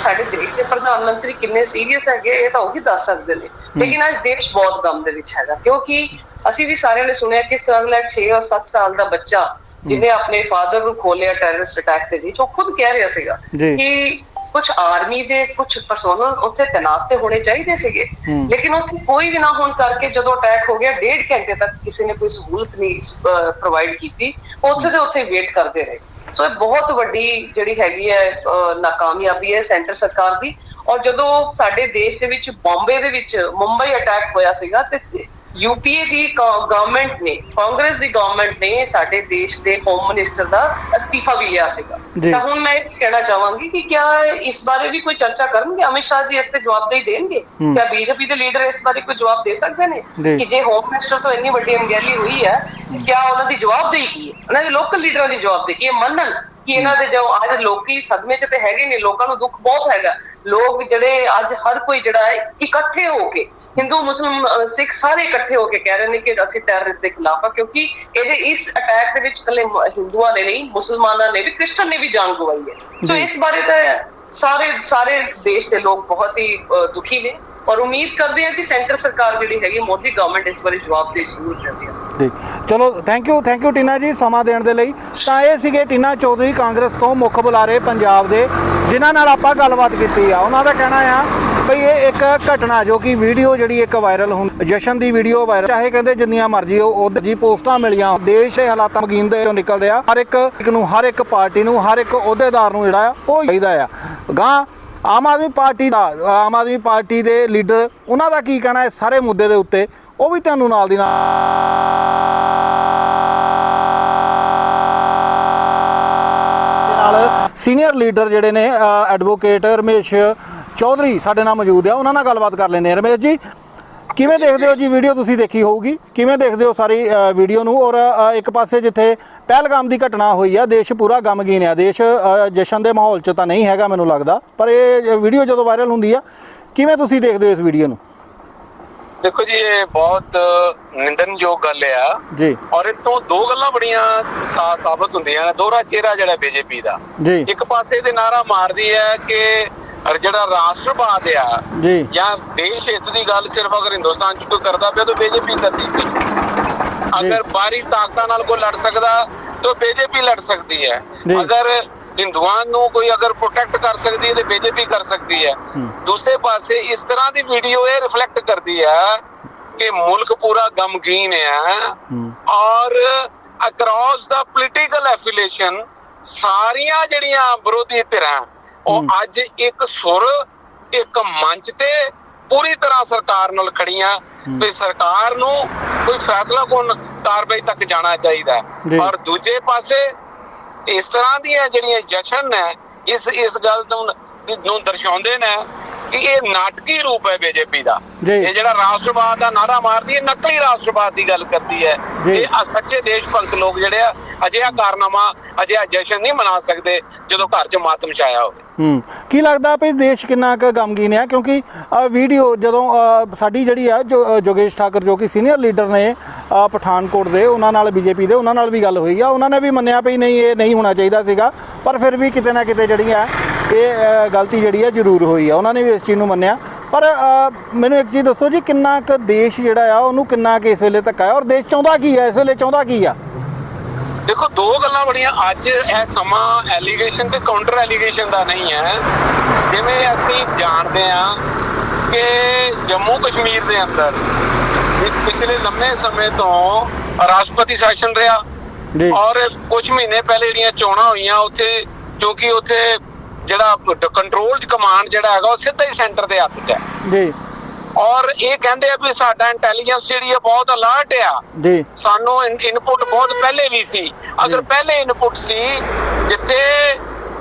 ਸਾਡੇ ਦੇਸ਼ ਦੇ ਪ੍ਰਧਾਨ ਮੰਤਰੀ ਕਿੰਨੇ ਸੀਰੀਅਸ ਹੈਗੇ ਇਹ ਤਾਂ ਉਹੀ ਦੱਸ ਸਕਦੇ ਨੇ। ਲੇਕਿਨ ਅੱਜ ਦੇਸ਼ ਬਹੁਤ ਗਮ ਦੇ ਵਿੱਚ ਹੈਗਾ ਕਿਉਂਕਿ ਅਸੀਂ ਵੀ ਸਾਰਿਆਂ ਨੇ ਸੁਣਿਆ ਕਿ ਸਰਗਲਾ 6 ਔਰ 7 ਸਾਲ ਦਾ ਬੱਚਾ ਜਿਹਨੇ ਆਪਣੇ ਫਾਦਰ ਨੂੰ ਖੋਲਿਆ ਟੈਰਰਿਸਟ ਅਟੈਕ ਦੇ ਵਿੱਚ ਉਹ ਖੁਦ ਕਹਿ ਰਿਹਾ ਸੀਗਾ। ਕਿ ਕੁਝ ਆਰਮੀ ਦੇ ਕੁਝ ਪਰਸੋਨਲ ਉੱਥੇ ਤੈਨਾਤ ਤੇ ਹੋਣੇ ਚਾਹੀਦੇ ਸੀਗੇ। ਲੇਕਿਨ ਉੱਥੇ ਕੋਈ ਵੀ ਨਾ ਹੋਣ ਕਰਕੇ ਜਦੋਂ ਅਟੈਕ ਹੋ ਗਿਆ ਡੇਢ ਘੰਟੇ ਤੱਕ ਕਿਸੇ ਨੇ ਕੋਈ ਸਹੂਲਤ ਨਹੀਂ ਪ੍ਰੋਵਾਈਡ ਕੀਤੀ। ਉੱਥੇ ਦੇ ਉੱਥੇ ਵੇਟ ਕਰਦੇ ਰਹੇ। ਸੋ ਇਹ ਬਹੁਤ ਵੱਡੀ ਜਿਹੜੀ ਹੈਗੀ ਹੈ ਨਾਕਾਮਯਾਬੀ ਹੈ ਸੈਂਟਰ ਸਰਕਾਰ ਦੀ। ਔਰ ਜਦੋਂ ਸਾਡੇ ਦੇਸ਼ ਦੇ ਵਿੱਚ ਬੰਬੇ ਦੇ ਵਿੱਚ ਮੁੰਬਈ ਅਟੈਕ ਹੋਇਆ ਸੀਗਾ ਤੇ ਯੂਪੀਏ ਦੀ ਗਵਰਨਮੈਂਟ ਨੇ ਕਾਂਗਰਸ ਦੀ ਗਵਰਨਮੈਂਟ ਨੇ ਸਾਡੇ ਦੇਸ਼ ਦੇ ਹੋਮ ਮਿਨਿਸਟਰ ਦਾ ਅਸਤੀਫਾ ਵੀ ਲਿਆ ਸੀਗਾ। ਤਾਂ ਹੁਣ ਮੈਂ ਇਹ ਕਹਿਣਾ ਚਾਹਾਂਗੀ ਕਿ ਕਿਆ ਇਸ ਬਾਰੇ ਵੀ ਕੋਈ ਚਰਚਾ ਕਰਨਗੇ? ਅਮਿਤ ਸ਼ਾਹ ਜੀ ਇਸ ਤੇ ਜਵਾਬਦੇਹੀ ਦੇਣਗੇ। ਕਿਆ ਬੀਜੇਪੀ ਦੇ ਲੀਡਰ ਇਸ ਬਾਰੇ ਕੋਈ ਜਵਾਬ ਦੇ ਸਕਦੇ ਨੇ। ਕਿ ਜੇ ਹੋਮ ਮਿਨਿਸਟਰ ਤੋਂ ਇੰਨੀ ਵੱਡੀ ਅਣਗਹਿਲੀ ਹੋਈ ਹੈ ਕਿਆ ਉਹਨਾਂ ਦੀ ਜਵਾਬਦੇਹੀ ਕੀ ਹੈ? ਉਹਨਾਂ ਦੇ ਲੋਕਲ ਲੀਡਰਾਂ ਦੀ ਜਵਾਬਦੇਹੀ ਕੀ ਹੈ? ਮੰਨਣ। ਕਿ ਇਹਨਾਂ ਦੇ ਜੋ ਅੱਜ ਲੋਕੀ ਸਦਮੇ 'ਚ ਤੇ ਹੈਗੇ ਨੇ ਲੋਕਾਂ ਨੂੰ ਦੁੱਖ ਬਹੁਤ ਹੈਗਾ। ਲੋਕ ਜਿਹੜੇ ਅੱਜ ਹਰ ਕੋਈ ਜਿਹੜਾ ਹੈ ਇਕੱਠੇ ਹੋ ਕੇ ਹਿੰਦੂ ਮੁਸਲਮ ਸਿੱਖ ਸਾਰੇ ਇਕੱਠੇ ਹੋ ਕੇ ਕਹਿ ਰਹੇ ਨੇ ਕਿ ਅਸੀਂ ਟੈਰਰਿਸਟ ਦੇ ਖਿਲਾਫ ਆ ਕਿਉਂਕਿ ਇਹਦੇ ਇਸ ਅਟੈਕ ਦੇ ਵਿੱਚ ਕੱਲੇ ਹਿੰਦੂਆਂ ਨੇ ਨਹੀਂ ਮੁਸਲਮਾਨਾਂ ਨੇ ਵੀ ਕ੍ਰਿਸਚਨ ਨੇ ਵੀ ਜਾਨ ਗਵਾਈ ਹੈ। ਸੋ ਇਸ ਬਾਰੇ ਤਾਂ ਸਾਰੇ ਸਾਰੇ ਦੇਸ਼ ਦੇ ਲੋਕ ਬਹੁਤ ਹੀ ਦੁਖੀ ਨੇ। ਔਰ ਉਮੀਦ ਕਰਦੇ ਹਾਂ ਕਿ ਸੈਂਟਰ ਸਰਕਾਰ ਜਿਹੜੀ ਹੈਗੀ ਮੋਦੀ ਗਵਰਨਮੈਂਟ ਇਸ ਬਾਰੇ ਜਵਾਬ ਦੇ ਜ਼ਰੂਰ ਦਿੰਦੀ ਹੈ ਜੀ। ਚਲੋ thank you thank you Tina ji, ਸਮਾਂ ਦੇਣ ਦੇ ਲਈ। ਤਾਂ ਇਹ ਸੀਗੇ ਟੀਨਾ ਚੌਧਰੀ ਕਾਂਗਰਸ ਤੋਂ ਮੁੱਖ ਬੁਲਾਰੇ ਪੰਜਾਬ ਦੇ, ਜਿਨ੍ਹਾਂ ਨਾਲ ਆਪਾਂ ਗੱਲਬਾਤ ਕੀਤੀ ਆ। ਉਹਨਾਂ ਦਾ ਕਹਿਣਾ ਆ ਬਈ ਇਹ ਇੱਕ ਘਟਨਾ ਜੋ ਕਿ ਵੀਡੀਓ ਜਿਹੜੀ ਇੱਕ ਵਾਇਰਲ ਹੁੰਦੀ ਜਸ਼ਨ ਦੀ ਵੀਡੀਓ ਵਾਇਰਲ ਚਾਹੇ ਕਹਿੰਦੇ ਜਿੰਨੀਆਂ ਮਰਜ਼ੀ ਉਹ ਜੀ ਪੋਸਟਾਂ ਮਿਲੀਆਂ, ਦੇਸ਼ ਦੇ ਹਾਲਾਤਾਂ ਮਗੀਨ ਦੇ ਚੋਂ ਨਿਕਲ ਰਿਹਾ ਹਰ ਇੱਕ ਇੱਕ ਨੂੰ, ਹਰ ਇੱਕ ਪਾਰਟੀ ਨੂੰ, ਹਰ ਇੱਕ ਅਹੁਦੇਦਾਰ ਨੂੰ ਜਿਹੜਾ ਆ, ਉਹ ਚਾਹੀਦਾ ਆ। ਗਾਂ ਆਮ ਆਦਮੀ ਪਾਰਟੀ ਦਾ, ਆਮ ਆਦਮੀ ਪਾਰਟੀ ਦੇ ਲੀਡਰ, ਉਹਨਾਂ ਦਾ ਕੀ ਕਹਿਣਾ ਹੈ ਸਾਰੇ ਮੁੱਦੇ ਦੇ ਉੱਤੇ? ਉਹ ਵੀ ਤੁਹਾਨੂੰ ਨਾਲ ਦੀ ਨਾਲ ਸੀਨੀਅਰ ਲੀਡਰ ਜਿਹੜੇ ਨੇ ਐਡਵੋਕੇਟ ਰਮੇਸ਼ ਚੌਧਰੀ ਸਾਡੇ ਨਾਲ ਮੌਜੂਦ ਆ। ਉਹਨਾਂ ਨਾਲ ਗੱਲਬਾਤ ਕਰ ਲੈਂਦੇ ਰਮੇਸ਼ ਜੀ, ਕਿਵੇਂ ਦੇਖਦੇ ਹੋ ਜੀ? ਵੀਡੀਓ ਤੁਸੀਂ ਦੇਖੀ ਹੋਊਗੀ। ਕਿਵੇਂ ਦੇਖਦੇ ਹੋ ਸਾਰੀ ਵੀਡੀਓ ਨੂੰ? ਔਰ ਇੱਕ ਪਾਸੇ ਜਿੱਥੇ ਪਹਿਲਗਾਮ ਦੀ ਘਟਨਾ ਹੋਈ ਆ, ਦੇਸ਼ ਪੂਰਾ ਗਮਗੀਨ ਆ। ਦੇਸ਼ ਜਸ਼ਨ ਦੇ ਮਾਹੌਲ 'ਚ ਤਾਂ ਨਹੀਂ ਹੈਗਾ ਮੈਨੂੰ ਲੱਗਦਾ। ਪਰ ਇਹ ਵੀਡੀਓ ਜਦੋਂ ਵਾਇਰਲ ਹੁੰਦੀ ਆ, ਕਿਵੇਂ ਤੁਸੀਂ ਦੇਖਦੇ ਹੋ ਇਸ ਵੀਡੀਓ ਨੂੰ? ਦੇਖੋ ਜੀ ਇਹ ਬਹੁਤ ਨਿੰਦਨਯੋਗ ਗੱਲ ਆ। ਜੀ। ਔਰ ਇਤੋਂ ਦੋ ਗੱਲਾਂ ਬੜੀਆਂ ਸਾਫ਼ ਸਾਬਤ ਹੁੰਦੀਆਂ ਨੇ। ਦੋਹਰਾ ਚਿਹਰਾ ਜਿਹੜਾ ਬੀਜੇਪੀ ਦਾ। ਜੀ। ਇੱਕ ਪਾਸੇ ਤੇ ਨਾਰਾ ਮਾਰਦੀ ਹੈ ਕਿ ਅਰ ਜਿਹੜਾ ਰਾਸ਼ਟਰਵਾਦ ਆ ਜੀ। ਜਾਂ ਦੇਸ਼ ਹਿੱਤ ਦੀ ਗੱਲ ਸਿਰਫ ਅਗਰ ਹਿੰਦੁਸਤਾਨ ਚ ਕੋਈ ਕਰਦਾ ਪਿਆ ਤਾਂ ਬੀਜੇਪੀ ਕਰਦੀ ਪਈ। ਅਗਰ ਬਾਹਰੀ ਤਾਕਤਾਂ ਨਾਲ ਕੋਈ ਲੜ ਸਕਦਾ ਤਾਂ ਬੀਜੇਪੀ ਲੜ ਸਕਦੀ ਹੈ। ਅਗਰ ਹਿੰਦੂਆਂ ਨੂੰ ਕੋਈ ਅਗਰ ਪ੍ਰੋਟੈਕਟ ਕਰ ਸਕਦੀ ਹੈ ਤੇ ਬੀਜੇਪੀ ਕਰ ਸਕਦੀ ਹੈ। ਦੂਸਰੇ ਪਾਸੇ ਇਸ ਤਰ੍ਹਾਂ ਦੀ ਵੀਡੀਓ ਇਹ ਰਿਫਲੈਕਟ ਕਰਦੀ ਹੈ ਕਿ ਮੁਲਕ ਪੂਰਾ ਗਮਗੀਨ ਹੈ ਔਰ ਅਕ੍ਰੋਸ ਦਾ ਪੋਲੀਟੀਕਲ ਐਫੀਲੀਏਸ਼ਨ ਸਾਰੀਆਂ ਜਿਹੜੀਆਂ ਵਿਰੋਧੀ ਧਿਰਾਂ ਉਹ ਅੱਜ ਇੱਕ ਸੁਰ ਇੱਕ ਮੰਚ ਤੇ ਪੂਰੀ ਤਰ੍ਹਾਂ ਸਰਕਾਰ ਨਾਲ ਖੜੀਆਂ ਵੀ ਸਰਕਾਰ ਨੂੰ ਕੋਈ ਫੈਸਲਾ ਕੋਣ ਕਾਰਵਾਈ ਤੱਕ ਜਾਣਾ ਚਾਹੀਦਾ। ਔਰ ਦੂਜੇ ਪਾਸੇ ਇਸ ਤਰ੍ਹਾਂ ਦੀਆਂ ਜਿਹੜੀਆਂ ਜਸ਼ਨ ਨੇ ਇਸ ਇਸ ਗੱਲ ਨੂੰ ਦਰਸਾਉਂਦੇ ਨੇ ਕਿ ਇਹ ਨਾਟਕੀ ਰੂਪ ਹੈ ਬੀਜੇਪੀ ਦਾ। ਇਹ ਜਿਹੜਾ ਰਾਸ਼ਟਰਵਾਦ ਦਾ ਨਾਰਾ ਮਾਰਦੀ ਹੈ ਨਕਲੀ ਰਾਸ਼ਟਰਵਾਦ ਦੀ ਗੱਲ ਕਰਦੀ ਹੈ। ਇਹ ਆ ਸੱਚੇ ਦੇਸ਼ ਭਗਤ ਲੋਕ ਜਿਹੜੇ ਆ ਅਜਿਹਾ ਕਾਰਨਾਮਾ ਅਜਿਹਾ ਜਸ਼ਨ ਨਹੀਂ ਮਨਾ ਸਕਦੇ ਜਦੋਂ ਘਰ 'ਚ ਮਾਤਮ ਛਾਇਆ ਹੋਵੇ। ਹੂੰ। ਕੀ ਲੱਗਦਾ ਵੀ ਦੇਸ਼ ਕਿੰਨਾ ਕੁ ਗਮਗੀਨ ਹੈ? ਕਿਉਂਕਿ ਵੀਡੀਓ ਜਦੋਂ ਸਾਡੀ ਜਿਹੜੀ ਆ ਜੋਗੇਸ਼ ਠਾਕਰ ਜੋ ਕਿ ਸੀਨੀਅਰ ਲੀਡਰ ਨੇ ਪਠਾਨਕੋਟ ਦੇ ਉਹਨਾਂ ਨਾਲ ਬੀਜੇਪੀ ਦੇ ਉਹਨਾਂ ਨਾਲ ਵੀ ਗੱਲ ਹੋਈ ਆ। ਉਹਨਾਂ ਨੇ ਵੀ ਮੰਨਿਆ ਵੀ ਨਹੀਂ ਇਹ ਨਹੀਂ ਹੋਣਾ ਚਾਹੀਦਾ ਸੀਗਾ। ਪਰ ਫਿਰ ਵੀ ਕਿਤੇ ਨਾ ਕਿਤੇ ਜਿਹੜੀ ਆ ਇਹ ਗਲਤੀ ਜਿਹੜੀ ਆ ਜ਼ਰੂਰ ਹੋਈ ਆ। ਉਹਨਾਂ ਨੇ ਵੀ ਇਸ ਚੀਜ਼ ਨੂੰ ਮੰਨਿਆ। ਪਰ ਮੈਨੂੰ ਇੱਕ ਚੀਜ਼ ਦੱਸੋ ਜੀ ਕਿੰਨਾ ਕੁ ਦੇਸ਼ ਜਿਹੜਾ ਆ ਉਹਨੂੰ ਕਿੰਨਾ ਕੁ ਇਸ ਵੇਲੇ ਤੱਕ ਆ ਔਰ ਦੇਸ਼ ਚਾਹੁੰਦਾ ਕੀ ਹੈ ਇਸ ਵੇਲੇ ਚਾਹੁੰਦਾ ਕੀ ਆ? ਦੇਖੋ ਦੋ ਗੱਲਾਂ ਬੜੀਆਂ ਅੱਜ ਇਹ ਸਮਾਂ ਐਲੀਗੇਸ਼ਨ ਤੇ ਕਾਊਂਟਰ ਐਲੀਗੇਸ਼ਨ ਦਾ ਨਹੀਂ ਹੈ। ਜਿਵੇਂ ਅਸੀਂ ਜਾਣਦੇ ਹਾਂ ਕਿ ਜੰਮੂ ਕਸ਼ਮੀਰ ਦੇ ਅੰਦਰ ਇੱਕ ਪਿਛਲੇ ਲੰਮੇ ਸਮੇਂ ਤੋਂ ਰਾਸ਼ਟਰਪਤੀ ਸ਼ਾਸਨ ਰਿਹਾ। ਔਰ ਕੁਝ ਮਹੀਨੇ ਪਹਿਲੇ ਜਿਹੜੀਆਂ ਚੋਣਾਂ ਹੋਈਆਂ ਉੱਥੇ ਕਿਉਂਕਿ ਉੱਥੇ ਜਿਹੜਾ ਕੰਟਰੋਲ ਕਮਾਂਡ ਜਿਹੜਾ ਹੈਗਾ ਉਹ ਸਿੱਧਾ ਹੀ ਸੈਂਟਰ ਦੇ ਹੱਥ 'ਚ ਹੈ। ਜੀ। ਔਰ ਇਹ ਕਹਿੰਦੇ ਆ ਵੀ ਸਾਡਾ ਇੰਟੈਲੀਜੈਂਸ ਜਿਹੜੀ ਹੈ ਬਹੁਤ ਅਲਰਟ ਆ। ਜੀ। ਸਾਨੂੰ ਇਨਪੁਟ ਬਹੁਤ ਪਹਿਲੇ ਵੀ ਸੀ। ਅਗਰ ਪਹਿਲੇ ਇਨਪੁਟ ਸੀ ਜਿੱਥੇ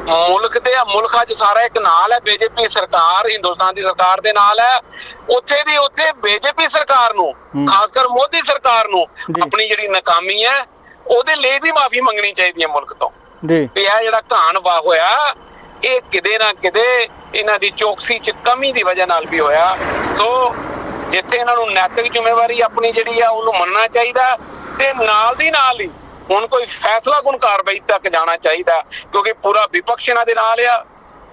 ਮੁਲਕ ਦੇ ਮੁਲਕ ਅੱਜ ਸਾਰਾ ਇੱਕ ਨਾਲ ਹੈ ਬੀਜੇਪੀ ਸਰਕਾਰ ਹਿੰਦੁਸਤਾਨ ਦੀ ਸਰਕਾਰ ਦੇ ਨਾਲ ਹੈ। ਉੱਥੇ ਦੀ ਉੱਥੇ ਬੀਜੇਪੀ ਸਰਕਾਰ ਨੂੰ ਖਾਸ ਕਰ ਮੋਦੀ ਸਰਕਾਰ ਨੂੰ। ਆਪਣੀ ਜਿਹੜੀ ਨਾਕਾਮੀ ਹੈ ਉਹਦੇ ਲਈ ਵੀ ਮਾਫੀ ਮੰਗਣੀ ਚਾਹੀਦੀ ਹੈ ਮੁਲਕ ਤੋਂ। ਜੀ। ਇਹ ਜਿਹੜਾ ਘਾਣ ਵਾ ਹੋਇਆ ਇਹ ਕਿਤੇ ਨਾ ਕਿਤੇ ਇਹਨਾਂ ਦੀ ਚੌਕਸੀ ਚ ਕਮੀ ਦੀ ਵਜ੍ਹਾ ਨਾਲ ਵੀ ਹੋਇਆ। ਸੋ ਜਿੱਥੇ ਇਹਨਾਂ ਨੂੰ ਨੈਤਿਕ ਜ਼ਿੰਮੇਵਾਰੀ ਆਪਣੀ ਜਿਹੜੀ ਆ ਉਹਨੂੰ ਮੰਨਣਾ ਚਾਹੀਦਾ ਤੇ ਨਾਲ ਦੀ ਨਾਲ ਹੀ ਹੁਣ ਕੋਈ ਫੈਸਲਾ ਗੁਣ ਕਾਰਵਾਈ ਤੱਕ ਜਾਣਾ ਚਾਹੀਦਾ ਕਿਉਂਕਿ ਪੂਰਾ ਵਿਪਕਸ਼ ਇਹਨਾਂ ਦੇ ਨਾਲ ਆ।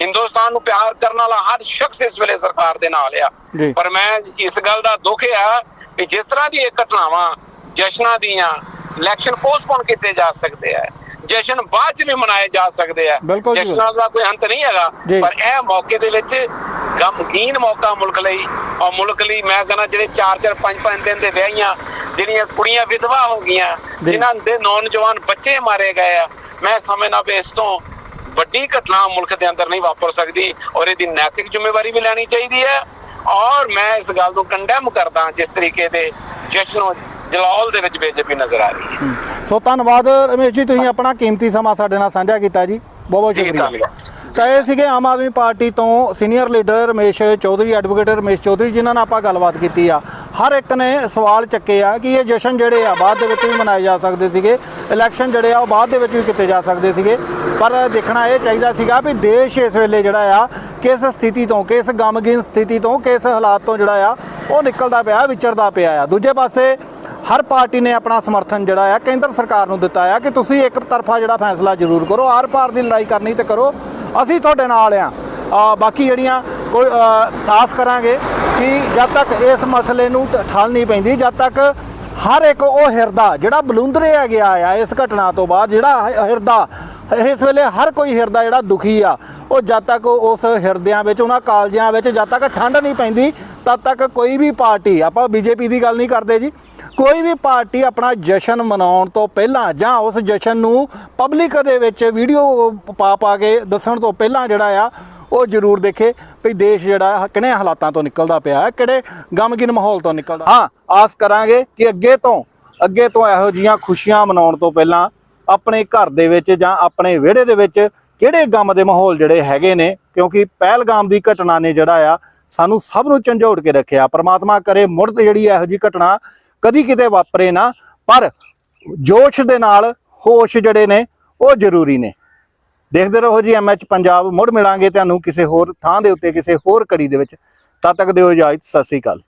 ਹਿੰਦੁਸਤਾਨ ਨੂੰ ਪਿਆਰ ਕਰਨ ਵਾਲਾ ਹਰ ਸ਼ਖਸ ਇਸ ਵੇਲੇ ਸਰਕਾਰ ਦੇ ਨਾਲ ਆ। ਪਰ ਮੈਂ ਇਸ ਗੱਲ ਦਾ ਦੁੱਖ ਆ ਕਿ ਜਿਸ ਤਰ੍ਹਾਂ ਦੀ ਇਹ ਘਟਨਾਵਾਂ ਜਸ਼ਨਾਂ ਦੀਆਂ ਇਲੈਕਸ਼ਨ ਪੋਸਟਪੋਨ ਕੀਤੇ ਜਾ ਸਕਦੇ ਆ ਜਸ਼ਨ ਬਾਅਦ ਚ ਵੀ ਮਨਾਏ ਜਾ ਸਕਦੇ ਆ। ਜਸ਼ਨਾਂ ਦਾ ਕੋਈ ਅੰਤ ਨਹੀਂ ਹੈਗਾ। ਪਰ ਇਹ ਮੌਕੇ ਦੇ ਵਿੱਚ ਗਮਗੀਨ ਮੌਕਾ ਮੁਲਕ ਲਈ ਔਰ ਮੁਲਕ ਲਈ ਮੈਂ ਕਹਿੰਦਾ ਜਿਹੜੇ 4-4 5-5 ਦਿਨ ਦੇ ਵਿਆਹੀਆਂ ਜਿਹੜੀਆਂ ਕੁੜੀਆਂ ਵਿਧਵਾ ਹੋ ਗਈਆਂ। ਜਿਨ੍ਹਾਂ ਦੇ ਨੌਜਵਾਨ ਬੱਚੇ ਮਾਰੇ ਗਏ ਆ ਮੈਂ ਸਮਝਦਾ ਵੀ ਇਸ ਤੋਂ ਵੱਡੀ ਘਟਨਾ ਮੁਲਕ ਦੇ ਅੰਦਰ ਨਹੀਂ ਵਾਪਰ ਸਕਦੀ ਔਰ ਇਹਦੀ ਨੈਤਿਕ ਜ਼ਿੰਮੇਵਾਰੀ ਵੀ ਲੈਣੀ ਚਾਹੀਦੀ ਹੈ ਔਰ ਮੈਂ ਇਸ ਗੱਲ ਨੂੰ ਕੰਡੈਮ ਕਰਦਾ ਜਿਸ ਤਰੀਕੇ ਦੇ ਜਸ਼ਨ ਜਲਾਲ ਦੇ ਵਿੱਚ ਬੀਜੇਪੀ ਨਜ਼ਰ ਆ ਰਹੀ ਹੈ। ਸੋ ਧੰਨਵਾਦ ਰਮੇਸ਼ ਜੀ ਤੁਸੀਂ ਆਪਣਾ ਕੀਮਤੀ ਸਮਾਂ ਸਾਡੇ ਨਾਲ ਸਾਂਝਾ ਕੀਤਾ ਜੀ। ਬਹੁਤ ਬਹੁਤ ਸ਼ੁਕਰੀਆ। ਇਹ ਸੀਗੇ ਆਮ ਆਦਮੀ ਪਾਰਟੀ ਤੋਂ senior leader Ramesh Chaudhary advocate Ramesh Chaudhary ਜਿਨ੍ਹਾਂ ਨਾਲ ਆਪਾਂ ਗੱਲਬਾਤ ਕੀਤੀ ਆ। ਹਰ ਇੱਕ ਨੇ ਸਵਾਲ ਚੱਕੇ ਆ ਕਿ ਇਹ ਜਸ਼ਨ ਜਿਹੜੇ ਆ ਬਾਅਦ ਦੇ ਵਿੱਚ ਵੀ ਮਨਾਏ ਜਾ ਸਕਦੇ ਸੀਗੇ। ਇਲੈਕਸ਼ਨ ਜਿਹੜੇ ਆ ਉਹ ਬਾਅਦ ਦੇ ਵਿੱਚ ਵੀ ਕੀਤੇ ਜਾ ਸਕਦੇ ਸੀਗੇ। ਪਰ ਦੇਖਣਾ ਇਹ ਚਾਹੀਦਾ ਸੀਗਾ ਵੀ ਦੇਸ਼ ਇਸ ਵੇਲੇ ਜਿਹੜਾ ਆ ਕਿਸ ਸਥਿਤੀ ਤੋਂ ਕਿਸ ਗਮਗੀਨ ਸਥਿਤੀ ਤੋਂ ਕਿਸ ਹਾਲਾਤ ਤੋਂ ਜਿਹੜਾ ਆ ਉਹ ਨਿਕਲਦਾ ਪਿਆ ਵਿਚਰਦਾ ਪਿਆ ਆ। ਦੂਜੇ ਪਾਸੇ ਹਰ ਪਾਰਟੀ ਨੇ ਆਪਣਾ ਸਮਰਥਨ ਜਿਹੜਾ ਆ ਕੇਂਦਰ ਸਰਕਾਰ ਨੂੰ ਦਿੱਤਾ ਆ ਕਿ ਤੁਸੀਂ ਇੱਕ ਤਰਫਾ ਜਿਹੜਾ ਫੈਸਲਾ ਜ਼ਰੂਰ ਕਰੋ, ਆਰ ਪਾਰ ਦੀ ਲੜਾਈ ਕਰਨੀ ਤੇ ਕਰੋ। ਅਸੀਂ ਤੁਹਾਡੇ ਨਾਲ ਆ। ਬਾਕੀ ਜਿਹੜੀਆਂ ਕੋਈ ਆਸ ਕਰਾਂਗੇ ਕਿ ਜਦ ਤੱਕ ਇਸ ਮਸਲੇ ਨੂੰ ਟ- ਨਹੀਂ ਪੈਂਦੀ, ਜਦ ਤੱਕ ਹਰ ਇੱਕ ਉਹ ਹਿਰਦਾ ਜਿਹੜਾ ਬਲੂੰਦਰਿਆ ਗਿਆ ਆ ਇਸ ਘਟਨਾ ਤੋਂ ਬਾਅਦ ਜਿਹੜਾ ਹਿਰਦਾ, ਇਸ ਵੇਲੇ ਹਰ ਕੋਈ ਹਿਰਦਾ ਜਿਹੜਾ ਦੁਖੀ ਆ, ਉਹ ਜਦ ਤੱਕ ਉਸ ਹਿਰਦਿਆਂ ਵਿੱਚ, ਉਹਨਾਂ ਕਾਲਜਾਂ ਵਿੱਚ ਜਦ ਤੱਕ ਠੰਡ ਨਹੀਂ ਪੈਂਦੀ, ਤਦ ਤੱਕ ਕੋਈ ਵੀ ਪਾਰਟੀ, ਆਪਾਂ ਬੀਜੇਪੀ ਦੀ ਗੱਲ ਨਹੀਂ ਕਰਦੇ ਜੀ ਕੋਈ ਵੀ ਪਾਰਟੀ ਆਪਣਾ ਜਸ਼ਨ ਮਨਾਉਣ ਤੋਂ ਪਹਿਲਾਂ ਜਾਂ ਉਸ ਜਸ਼ਨ ਨੂੰ ਪਬਲਿਕ ਦੇ ਵਿੱਚ ਵੀਡੀਓ ਪਾ ਪਾ ਕੇ ਦੱਸਣ ਤੋਂ ਪਹਿਲਾਂ ਜਿਹੜਾ ਆ, ਉਹ ਜ਼ਰੂਰ ਦੇਖੇ ਵੀ ਦੇਸ਼ ਜਿਹੜਾ ਕਿਹੜੇ ਹਾਲਾਤਾਂ ਤੋਂ ਨਿਕਲਦਾ ਪਿਆ ਹੈ, ਕਿਹੜੇ ਗਮਗਿਨ ਮਾਹੌਲ ਤੋਂ ਨਿਕਲਦਾ। ਹਾਂ, ਆਸ ਕਰਾਂਗੇ ਕਿ ਅੱਗੇ ਤੋਂ ਅੱਗੇ ਤੋਂ ਇਹੋ ਜੀਆਂ ਖੁਸ਼ੀਆਂ ਮਨਾਉਣ ਤੋਂ ਪਹਿਲਾਂ ਆਪਣੇ ਘਰ ਦੇ ਵਿੱਚ ਜਾਂ ਆਪਣੇ ਵਿਹੜੇ ਦੇ ਵਿੱਚ ਕਿਹੜੇ ਗਮ ਦੇ ਮਾਹੌਲ ਜਿਹੜੇ ਹੈਗੇ ਨੇ, ਕਿਉਂਕਿ ਪਹਿਲਗਾਮ ਦੀ ਘਟਨਾ ਨੇ ਜਿਹੜਾ ਆ, ਸਾਨੂੰ ਸਭ ਨੂੰ ਝੰਜੋੜ ਕੇ ਰੱਖਿਆ। ਪਰਮਾਤਮਾ ਕਰੇ ਮੁੜ ਤੋਂ ਜਿਹੜੀ ਇਹੋ ਜੀ ਘਟਨਾ ਕਦੀ ਕਿਤੇ ਵਾਪਰੇ ਨਾ, ਪਰ ਜੋਸ਼ ਦੇ ਨਾਲ ਹੋਸ਼ ਜਿਹੜੇ ਨੇ, ਉਹ ਜ਼ਰੂਰੀ ਨੇ। ਦੇਖਦੇ ਰਹੋ ਜੀ ਐਮਐਚ ਪੰਜਾਬ, ਮੁੜ ਮਿਲਾਂਗੇ ਤੁਹਾਨੂੰ ਕਿਸੇ ਹੋਰ ਥਾਂ ਦੇ ਉੱਤੇ, ਕਿਸੇ ਹੋਰ ਕੜੀ ਦੇ ਵਿੱਚ। ਤਦ ਤੱਕ ਦਿਓ ਇਜਾਜ਼ਤ, ਸਤਿ ਸ੍ਰੀ ਅਕਾਲ।